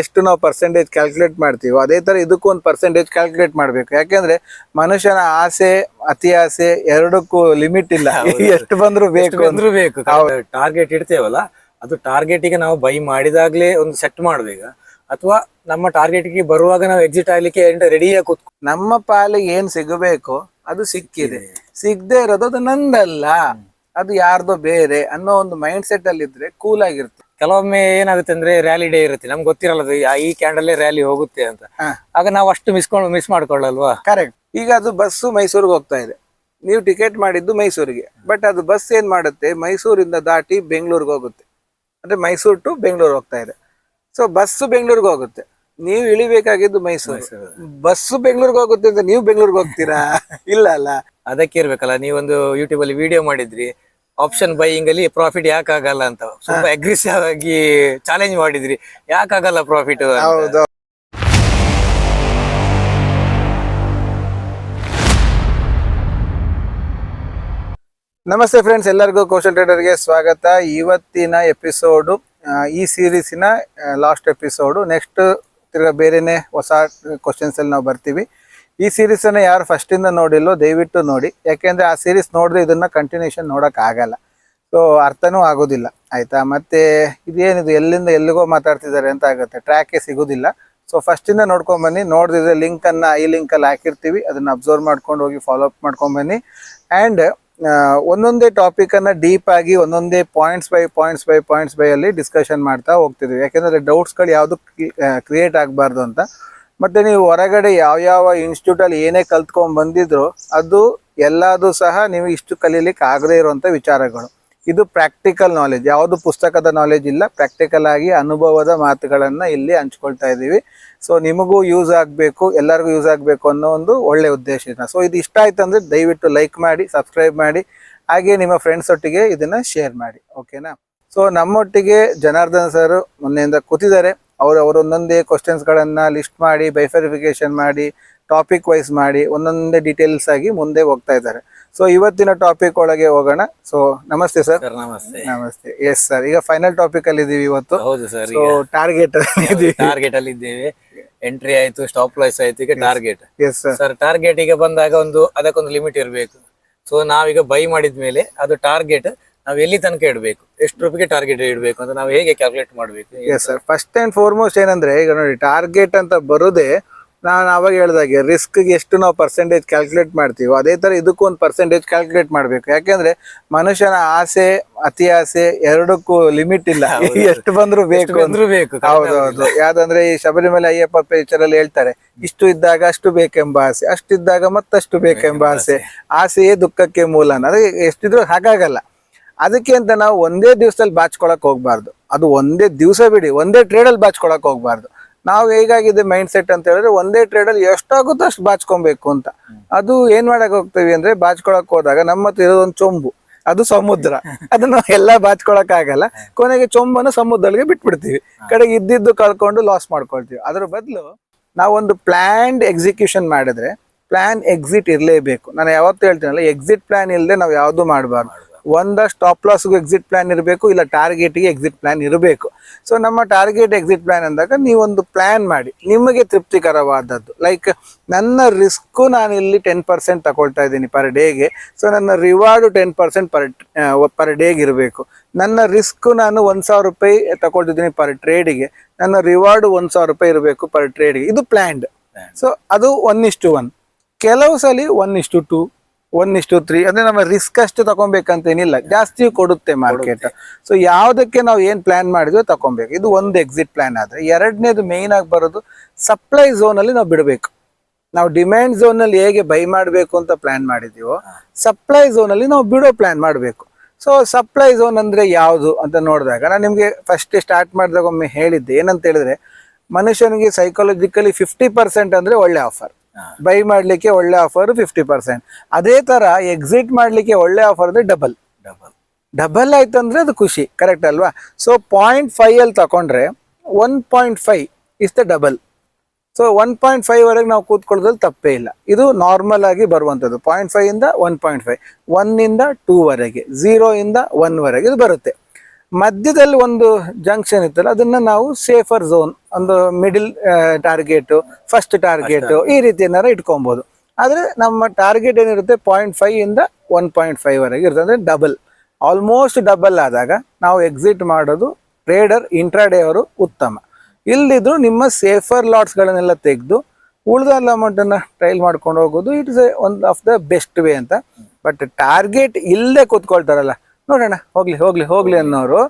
ಎಷ್ಟು ನಾವು percentage calculate ಮಾಡ್ತೀವೋ ಅದೇ ತರ ಇದಕ್ಕೂ ಒಂದು ಪರ್ಸೆಂಟೇಜ್ ಕ್ಯಾಲ್ಕುಲೇಟ್ ಮಾಡಬೇಕು. ಯಾಕೆಂದ್ರೆ ಮನುಷ್ಯನ ಆಸೆ ಅತಿ ಆಸೆ ಎರಡಕ್ಕೂ ಲಿಮಿಟ್ ಇಲ್ಲ. ಎಷ್ಟು ಬಂದ್ರು ಬೇಕು ಬಂದರೂ ಬೇಕು. ಟಾರ್ಗೆಟ್ ಇಡ್ತೇವಲ್ಲ ಅದು ಟಾರ್ಗೆಟಿಗೆ ನಾವು ಬೈ ಮಾಡಿದಾಗ್ಲೇ ಒಂದು ಸೆಟ್ ಮಾಡ್ಬೇಕು ಅಥವಾ ನಮ್ಮ ಟಾರ್ಗೆಟ್ಗೆ ಬರುವಾಗ ನಾವು ಎಕ್ಸಿಟ್ ಆಗ್ಲಿಕ್ಕೆ ರೆಡಿಯಾಗಿ ಕೂತ್ಕೊ ನಮ್ಮ ಪಾಲಿಗೆ ಏನು ಸಿಗಬೇಕು ಅದು ಸಿಕ್ಕಿದೆ. ಸಿಗದೆ ಇರೋದು ಅದು ನಂದಲ್ಲ. ಅದು ಯಾರ್ದೋ ಬೇರೆ ಅನ್ನೋ ಒಂದು ಮೈಂಡ್ ಸೆಟ್ ಅಲ್ಲಿ ಇದ್ರೆ ಕೂಲ್ ಆಗಿರುತ್ತೆ. ಕೆಲವೊಮ್ಮೆ ಏನಾಗುತ್ತೆ ಅಂದ್ರೆ ರ್ಯಾಲಿ ಡೇ ಇರುತ್ತೆ. ನಮ್ಗೆ ಗೊತ್ತಿರಲ್ಲ ಅದು ಯಾ- ಈ ಕ್ಯಾಂಡಲ್ಲೇ ರ್ಯಾಲಿ ಹೋಗುತ್ತೆ ಅಂತ. ಹಾ. ಆಗ ನಾವು ಅಷ್ಟು ಮಿಸ್ ಮಿಸ್ ಮಾಡ್ಕೊಳ್ಳಲ್ವಾ? ಕರೆಕ್ಟ್ ಈಗ ಅದು ಬಸ್ಸು ಮೈಸೂರಿಗೆ ಹೋಗ್ತಾ ಇದೆ. ನೀವು ಟಿಕೆಟ್ ಮಾಡಿದ್ದು ಮೈಸೂರಿಗೆ. ಬಟ್ ಅದು ಬಸ್ ಏನ್ ಮಾಡುತ್ತೆ? ಮೈಸೂರಿಂದ ದಾಟಿ ಬೆಂಗಳೂರಿಗೆ ಹೋಗುತ್ತೆ. ಅಂದ್ರೆ ಮೈಸೂರು ಟು ಬೆಂಗಳೂರು ಹೋಗ್ತಾ ಇದೆ. ಸೊ ಬಸ್ಸು ಬೆಂಗಳೂರಿಗೆ ಹೋಗುತ್ತೆ. ನೀವು ಇಳಿಬೇಕಾಗಿದ್ದು ಮೈಸೂರು. ಬಸ್ಸು ಬೆಂಗಳೂರಿಗೆ ಹೋಗುತ್ತೆ ಅಂತ ನೀವು ಬೆಂಗಳೂರಿಗೆ ಹೋಗ್ತೀರಾ? ಇಲ್ಲ ಅಲ್ಲ. ಅದಕ್ಕೆ ಇರ್ಬೇಕಲ್ಲ ನೀವೊಂದು ಯೂಟ್ಯೂಬ್ ಅಲ್ಲಿ ವಿಡಿಯೋ ಮಾಡಿದ್ರಿ. ಆಪ್ಷನ್ ಬೈಯಿಂಗ್ ಅಲ್ಲಿ ಪ್ರಾಫಿಟ್ ಯಾಕೆ ಆಗಲ್ಲ ಅಂತ. ಸ್ವಲ್ಪ ಅಗ್ರೆಸಿವ್ ಆಗಿ ಚಾಲೆಂಜ್ ಮಾಡಿದ್ರಿ. ಯಾಕಾಗಲ್ಲ ಪ್ರಾಫಿಟ್ ಹೌದು. ನಮಸ್ತೆ ಫ್ರೆಂಡ್ಸ್ ಎಲ್ಲರಿಗೂ ಕೌಶಲ್ ಟ್ರೇಡರ್ಗೆ ಸ್ವಾಗತ. ಇವತ್ತಿನ ಎಪಿಸೋಡು ಈ ಸೀರೀಸಿನ ಲಾಸ್ಟ್ ಎಪಿಸೋಡು ನೆಕ್ಸ್ಟ್ ತಿರ್ಗಾ ಬೇರೆನೆ ಹೊಸ ಕ್ವಶನ್ಸ್ ಅಲ್ಲಿ ನಾವು ಬರ್ತೀವಿ. ಈ ಸೀರೀಸ್ ಅನ್ನ ಯಾರು ಫಸ್ಟ್ ಇಂದ ನೋಡಿಲ್ಲೋ ದಯವಿಟ್ಟು ನೋಡಿ. ಯಾಕೆಂದ್ರೆ ಆ ಸೀರೀಸ್ ನೋಡಿದ್ರೆ ಇದನ್ನ ಕಂಟಿನ್ಯೂಷನ್ ನೋಡಕ್ ಆಗಲ್ಲ. ಸೊ ಅರ್ಥನೂ ಆಗೋದಿಲ್ಲ. ಆಯ್ತಾ? ಮತ್ತೆ ಇದೇನಿದು? ಎಲ್ಲಿಂದ ಎಲ್ಲಿಗೋ ಮಾತಾಡ್ತಿದ್ದಾರೆ ಅಂತ ಆಗುತ್ತೆ. ಟ್ರ್ಯಾಕೇ ಸಿಗೋದಿಲ್ಲ. ಸೊ ಫಸ್ಟ್ ಇಂದ ನೋಡ್ಕೊಂಡ್ ಬನ್ನಿ. ನೋಡಿದ್ರೆ ಲಿಂಕ್ ಅನ್ನ ಈ ಲಿಂಕ್ ಅಲ್ಲಿ ಹಾಕಿರ್ತೀವಿ. ಅದನ್ನ ಅಬ್ಸರ್ವ್ ಮಾಡ್ಕೊಂಡು ಹೋಗಿ ಫಾಲೋ ಅಪ್ ಮಾಡ್ಕೊಂಡ್ ಬನ್ನಿ. ಅಂಡ್ ಒಂದೊಂದೇ ಟಾಪಿಕ್ ಅನ್ನ ಡೀಪ್ ಆಗಿ, ಒಂದೊಂದೇ points by points by points by ಅಲ್ಲಿ ಡಿಸ್ಕಷನ್ ಮಾಡ್ತಾ ಹೋಗ್ತಿದ್ವಿ. ಯಾಕೆಂದ್ರೆ ಡೌಟ್ಸ್ಗಳು ಯಾವುದು ಕ್ರಿಯೇಟ್ ಆಗಬಾರ್ದು ಅಂತ. ಮತ್ತೆ ನೀವು ಹೊರಗಡೆ ಯಾವ ಯಾವ ಇನ್ಸ್ಟಿಟ್ಯೂಟ್ ಅಲ್ಲಿ ಏನೇ ಕಲ್ತ್ಕೊಂಡ್ ಬಂದಿದ್ರು ಅದು ಎಲ್ಲಾದು ಸಹ ನೀವು ಇಷ್ಟು ಕಲೀಲಿಕ್ಕೆ ಆಗದೇ ಇರುವಂತ ವಿಚಾರಗಳು. ಇದು ಪ್ರಾಕ್ಟಿಕಲ್ ನಾಲೆಜ್ ಯಾವುದು ಪುಸ್ತಕದ ನಾಲೆಜ್ ಇಲ್ಲ. ಪ್ರಾಕ್ಟಿಕಲ್ ಆಗಿ ಅನುಭವದ ಮಾತುಗಳನ್ನ ಇಲ್ಲಿ ಹಂಚ್ಕೊಳ್ತಾ ಇದ್ದೀವಿ. ಸೊ ನಿಮಗೂ ಯೂಸ್ ಆಗಬೇಕು, ಎಲ್ಲರಿಗೂ ಯೂಸ್ ಆಗಬೇಕು ಅನ್ನೋ ಒಂದು ಒಳ್ಳೆ ಉದ್ದೇಶ ಸೊ ಇದು ಇಷ್ಟ ಆಯ್ತು ಅಂದ್ರೆ ದಯವಿಟ್ಟು ಲೈಕ್ ಮಾಡಿ ಸಬ್ಸ್ಕ್ರೈಬ್ ಮಾಡಿ, ಹಾಗೆ ನಿಮ್ಮ ಫ್ರೆಂಡ್ಸ್ ಒಟ್ಟಿಗೆ ಇದನ್ನ ಶೇರ್ ಮಾಡಿ. ಓಕೆನಾ ಸೊ ನಮ್ಮೊಟ್ಟಿಗೆ ಜನಾರ್ದನ್ ಸರ್ ಮೊನ್ನೆಯಿಂದ ಕೂತಿದ್ದಾರೆ. ಅವರು ಅವರೊಂದೊಂದೇ ಕ್ವಶನ್ಸ್ಗಳನ್ನ ಲಿಸ್ಟ್ ಮಾಡಿ ಬೈಫರಿಫಿಕೇಶನ್ ಮಾಡಿ ಟಾಪಿಕ್ ವೈಸ್ ಮಾಡಿ ಒಂದೊಂದೇ ಡೀಟೇಲ್ಸ್ ಆಗಿ ಮುಂದೆ ಹೋಗ್ತಾ ಇದ್ದಾರೆ. ಸೊ ಇವತ್ತಿನ ಟಾಪಿಕ್ ಒಳಗೆ ಹೋಗೋಣ. ಸೊ ನಮಸ್ತೆ ಸರ್ ನಮಸ್ತೆ. ನಮಸ್ತೆ. ಎಸ್ ಸರ್ ಈಗ ಫೈನಲ್ ಟಾಪಿಕ್ ಅಲ್ಲಿ ಇದೀವಿ ಇವತ್ತು. ಹೌದು ಸರ್ ಟಾರ್ಗೆಟ್ ಟಾರ್ಗೆಟ್ ಅಲ್ಲಿ ಇದ್ದೇವೆ. ಎಂಟ್ರಿ ಆಯ್ತು ಸ್ಟಾಪ್ ಲಾಸ್ ಆಯ್ತು ಈಗ target yes sir sir target ಈಗ ಬಂದಾಗ ಒಂದು ಅದಕ್ಕೊಂದು ಲಿಮಿಟ್ ಇರಬೇಕು. ಸೊ ನಾವೀಗ ಬೈ ಮಾಡಿದ್ಮೇಲೆ ಅದು ಟಾರ್ಗೆಟ್ ನಾವು ಎಲ್ಲಿ ತನಕ ಇಡಬೇಕು? ಎಷ್ಟು ರೂಪಾಯಿಗೆ ಟಾರ್ಗೆಟ್ ಇಡಬೇಕು ಅಂತ ನಾವು ಹೇಗೆ ಕ್ಯಾಲ್ಕುಲೇಟ್ ಮಾಡಬೇಕು? Yes sir? First and foremost ಏನಂದ್ರೆ ಈಗ ನೋಡಿ ಟಾರ್ಗೆಟ್ ಅಂತ ಬರೋದೇ ನಾನು ಅವಾಗ ಹೇಳ್ದಾಗೆ ರಿಸ್ಕ್ ಎಷ್ಟು ನಾವು ಪರ್ಸೆಂಟೇಜ್ ಕ್ಯಾಲ್ಕುಲೇಟ್ ಮಾಡ್ತೀವೋ ಅದೇ ತರ ಇದಕ್ಕೂ ಒಂದು ಪರ್ಸೆಂಟೇಜ್ ಕ್ಯಾಲ್ಕುಲೇಟ್ ಮಾಡಬೇಕು. ಯಾಕೆಂದ್ರೆ ಮನುಷ್ಯನ ಆಸೆ ಅತಿ ಆಸೆ ಎರಡಕ್ಕೂ ಲಿಮಿಟ್ ಇಲ್ಲ. ಎಷ್ಟು ಬಂದರೂ ಬೇಕು ಅಂದ್ರೂ ಬಂದ್ರು ಬೇಕು ಹೌದೌದು ಯಾವ್ದಂದ್ರೆ ಈ ಶಬರಿಮಲೆ ಅಯ್ಯಪ್ಪ ಪಿಕ್ಚರ್ ಅಲ್ಲಿ ಹೇಳ್ತಾರೆ ಇಷ್ಟು ಇದ್ದಾಗ ಅಷ್ಟು ಬೇಕೆಂಬ ಆಸೆ ಅಷ್ಟಿದ್ದಾಗ ಮತ್ತಷ್ಟು ಬೇಕೆಂಬ ಆಸೆ. ಆಸೆಯೇ ದುಃಖಕ್ಕೆ ಮೂಲ ಅಂದ್ರೆ ಎಷ್ಟಿದ್ರು ಹಾಗಾಗಲ್ಲ. ಅದಕ್ಕೆ ಅಂತ ನಾವು ಒಂದೇ ದಿವಸದಲ್ಲಿ ಬಾಚ್ಕೊಳಕ್ ಹೋಗ್ಬಾರ್ದು. ಅದು ಒಂದೇ ದಿವಸ ಬಿಡಿ ಒಂದೇ ಟ್ರೇಡಲ್ಲಿ ಬಾಚ್ಕೊಳಕ್ ಹೋಗ್ಬಾರ್ದು. ನಾವು ಹೇಗಾಗಿದೆ ಮೈಂಡ್ ಸೆಟ್ ಅಂತ ಹೇಳಿದ್ರೆ ಒಂದೇ ಟ್ರೇಡಲ್ಲಿ ಎಷ್ಟಾಗುತ್ತೋ ಅಷ್ಟು ಬಾಚ್ಕೊಬೇಕು ಅಂತ. ಅದು ಏನ್ ಮಾಡಕ್ ಹೋಗ್ತೀವಿ ಅಂದ್ರೆ ಬಾಚ್ಕೊಳಕ್ ಹೋದಾಗ ನಮ್ಮ ಹತ್ರ ಇರೋದೊಂದು ಚೊಂಬು ಅದು ಸಮುದ್ರ. ಅದನ್ನ ಎಲ್ಲ ಬಾಚ್ಕೊಳಕ್ ಆಗಲ್ಲ. ಕೊನೆಗೆ ಚೊಂಬನ್ನು ಸಮುದ್ರಗಳಿಗೆ ಬಿಟ್ಬಿಡ್ತೀವಿ. ಕಡೆಗೆ ಇದ್ದಿದ್ದು ಕಳ್ಕೊಂಡು ಲಾಸ್ ಮಾಡ್ಕೊಳ್ತೀವಿ. ಅದ್ರ ಬದಲು ನಾವೊಂದು ಪ್ಲಾನ್ಡ್ ಎಕ್ಸಿಕ್ಯೂಷನ್ ಮಾಡಿದ್ರೆ ಪ್ಲಾನ್ ಎಕ್ಸಿಟ್ ಇರಲೇಬೇಕು. ನಾನು ಯಾವತ್ತೂ ಹೇಳ್ತೀನಲ್ಲ ಎಕ್ಸಿಟ್ ಪ್ಲಾನ್ ಇಲ್ಲದೆ ನಾವು ಯಾವುದು ಮಾಡಬಾರ್ದು. ಒಂದ ಸ್ಟಾಪ್ ಲಾಸ್ಗೂ ಎಕ್ಸಿಟ್ ಪ್ಲಾನ್ ಇರಬೇಕು ಇಲ್ಲ ಟಾರ್ಗೆಟ್ಗೆ ಎಕ್ಸಿಟ್ ಪ್ಲಾನ್ ಇರಬೇಕು. ಸೊ ನಮ್ಮ ಟಾರ್ಗೆಟ್ ಎಕ್ಸಿಟ್ ಪ್ಲಾನ್ ಅಂದಾಗ ನೀವೊಂದು ಪ್ಲಾನ್ ಮಾಡಿ. ನಿಮಗೆ ತೃಪ್ತಿಕರವಾದದ್ದು. ಲೈಕ್ ನನ್ನ ರಿಸ್ಕು ನಾನು ಇಲ್ಲಿ ಟೆನ್ ಪರ್ಸೆಂಟ್ ತಗೊಳ್ತಾ ಇದ್ದೀನಿ ಪರ್ ಡೇಗೆ ಸೊ ನನ್ನ reward ten percent per per ಡೇಗೆ ಇರಬೇಕು. ನನ್ನ ರಿಸ್ಕ್ ನಾನು ಒಂದು ಸಾವಿರ ರೂಪಾಯಿ ತಗೊಳ್ತಿದ್ದೀನಿ ಪರ್ ಟ್ರೇಡಿಗೆ ನನ್ನ ರಿವಾರ್ಡ್ ಒಂದ್ ಸಾವಿರ ರೂಪಾಯಿ ಇರಬೇಕು ಪರ್ ಟ್ರೇಡಿಗೆ ಇದು ಪ್ಲಾನ್ಡ್ ಸೊ ಅದು ಒನ್ ಇಷ್ಟು ಒನ್ ಕೆಲವು ಸಲ ಒನ್ ಇಷ್ಟು ಟೂ ಒನ್ ಇಷ್ಟು ತ್ರೀ ಅಂದ್ರೆ ನಮ್ಮ ರಿಸ್ಕ್ ಅಷ್ಟು ತಗೊಬೇಕಂತ ಏನಿಲ್ಲ. ಜಾಸ್ತಿ ಕೊಡುತ್ತೆ ಮಾರ್ಕೆಟ್ ಸೊ ಯಾವ್ದಕ್ಕೆ ನಾವು ಏನ್ ಪ್ಲಾನ್ ಮಾಡಿದ್ವಿ ತಗೊಬೇಕು ಇದು ಒಂದು ಎಕ್ಸಿಟ್ ಪ್ಲಾನ್ ಆದ್ರೆ. ಎರಡನೇದು ಮೇನ್ ಆಗಿ ಬರೋದು ಸಪ್ಲೈ ಝೋನ್ ಅಲ್ಲಿ ನಾವು ಬಿಡಬೇಕು. ನಾವು ಡಿಮ್ಯಾಂಡ್ ಝೋನ್ ಅಲ್ಲಿ ಹೇಗೆ ಬೈ ಮಾಡಬೇಕು ಅಂತ ಪ್ಲಾನ್ ಮಾಡಿದೀವೋ ಸಪ್ಲೈ ಝೋನ್ ಅಲ್ಲಿ ನಾವು ಬಿಡೋ ಪ್ಲಾನ್ ಮಾಡಬೇಕು. ಸೊ ಸಪ್ಲೈ ಝೋನ್ ಅಂದ್ರೆ ಯಾವುದು ಅಂತ ನೋಡಿದಾಗ ನಾನು ನಿಮಗೆ ಫಸ್ಟ್ ಸ್ಟಾರ್ಟ್ ಮಾಡಿದಾಗ ಒಮ್ಮೆ ಹೇಳಿದ್ದೆ. ಏನಂತ ಹೇಳಿದ್ರೆ ಮನುಷ್ಯನಿಗೆ ಸೈಕಾಲಜಿಕಲಿ ಫಿಫ್ಟಿ ಪರ್ಸೆಂಟ್ ಅಂದ್ರೆ ಒಳ್ಳೆ ಆಫರ್ ಬೈ ಮಾಡಲಿಕ್ಕೆ ಒಳ್ಳೆ ಆಫರ್ ಫಿಫ್ಟಿ ಪರ್ಸೆಂಟ್ ಅದೇ ತರ ಎಕ್ಸಿಟ್ ಮಾಡಲಿಕ್ಕೆ ಒಳ್ಳೆ ಆಫರ್ ಅಂದ್ರೆ ಡಬಲ್ ಡಬಲ್ ಡಬಲ್ ಆಯ್ತು ಅಂದ್ರೆ ಅದು ಖುಷಿ ಕರೆಕ್ಟ್ ಅಲ್ವಾ? ಸೊ ಪಾಯಿಂಟ್ ಫೈವ್ ಅಲ್ಲಿ ತಕೊಂಡ್ರೆ one point five is the double so one point five ವರೆಗೆ ನಾವು ಕೂತ್ಕೊಳ್ಳೋದ್ರಲ್ಲಿ ತಪ್ಪೇ ಇಲ್ಲ. ಇದು ನಾರ್ಮಲ್ ಆಗಿ ಬರುವಂಥದ್ದು ಪಾಯಿಂಟ್ ಫೈವ್ ಇಂದ ಒನ್ ಪಾಯಿಂಟ್ ಫೈವ್ ಒನ್ ಇಂದ ಟೂ ವರೆಗೆ ಝೀರೋ ಇಂದ ಒನ್ ವರೆಗೆ ಇದು ಬರುತ್ತೆ. ಮಧ್ಯದಲ್ಲಿ ಒಂದು ಜಂಕ್ಷನ್ ಇತ್ತಲ್ಲ ಅದನ್ನ ನಾವು ಸೇಫರ್ ಝೋನ್ ಒಂದು ಮಿಡಿಲ್ ಟಾರ್ಗೆಟ್ ಫಸ್ಟ್ ಟಾರ್ಗೆಟ್ ಈ ರೀತಿ ಏನಾರ ಇಟ್ಕೊಬಹುದು ಆದ್ರೆ ನಮ್ಮ ಟಾರ್ಗೆಟ್ ಏನಿರುತ್ತೆ ಪಾಯಿಂಟ್ ಫೈವ್ ಇಂದ ಒನ್ ಪಾಯಿಂಟ್ ಫೈವ್ ವರೆಗೆ ಇರುತ್ತೆ. ಅಂದ್ರೆ ಡಬಲ್ ಆಲ್ಮೋಸ್ಟ್ ಡಬಲ್ ಆದಾಗ ನಾವು ಎಕ್ಸಿಟ್ ಮಾಡೋದು ಟ್ರೇಡರ್ ಇಂಟ್ರಾಡೇ ಅವರು ಉತ್ತಮ. ಇಲ್ದಿದ್ರು ನಿಮ್ಮ ಸೇಫರ್ ಲಾಟ್ಸ್ಗಳನ್ನೆಲ್ಲ ತೆಗೆದು ಉಳಿದ ಅಮೌಂಟನ್ನು ಟ್ರೈಲ್ ಮಾಡ್ಕೊಂಡು ಹೋಗೋದು it is one of the best way ಅಂತ. ಬಟ್ ಟಾರ್ಗೆಟ್ ಇಲ್ಲದೆ ಕೂತ್ಕೊಳ್ತಾರಲ್ಲ ನೋಡೋಣ, ಹೋಗ್ಲಿ ಹೋಗ್ಲಿ ಹೋಗ್ಲಿ ಅನ್ನೋರು.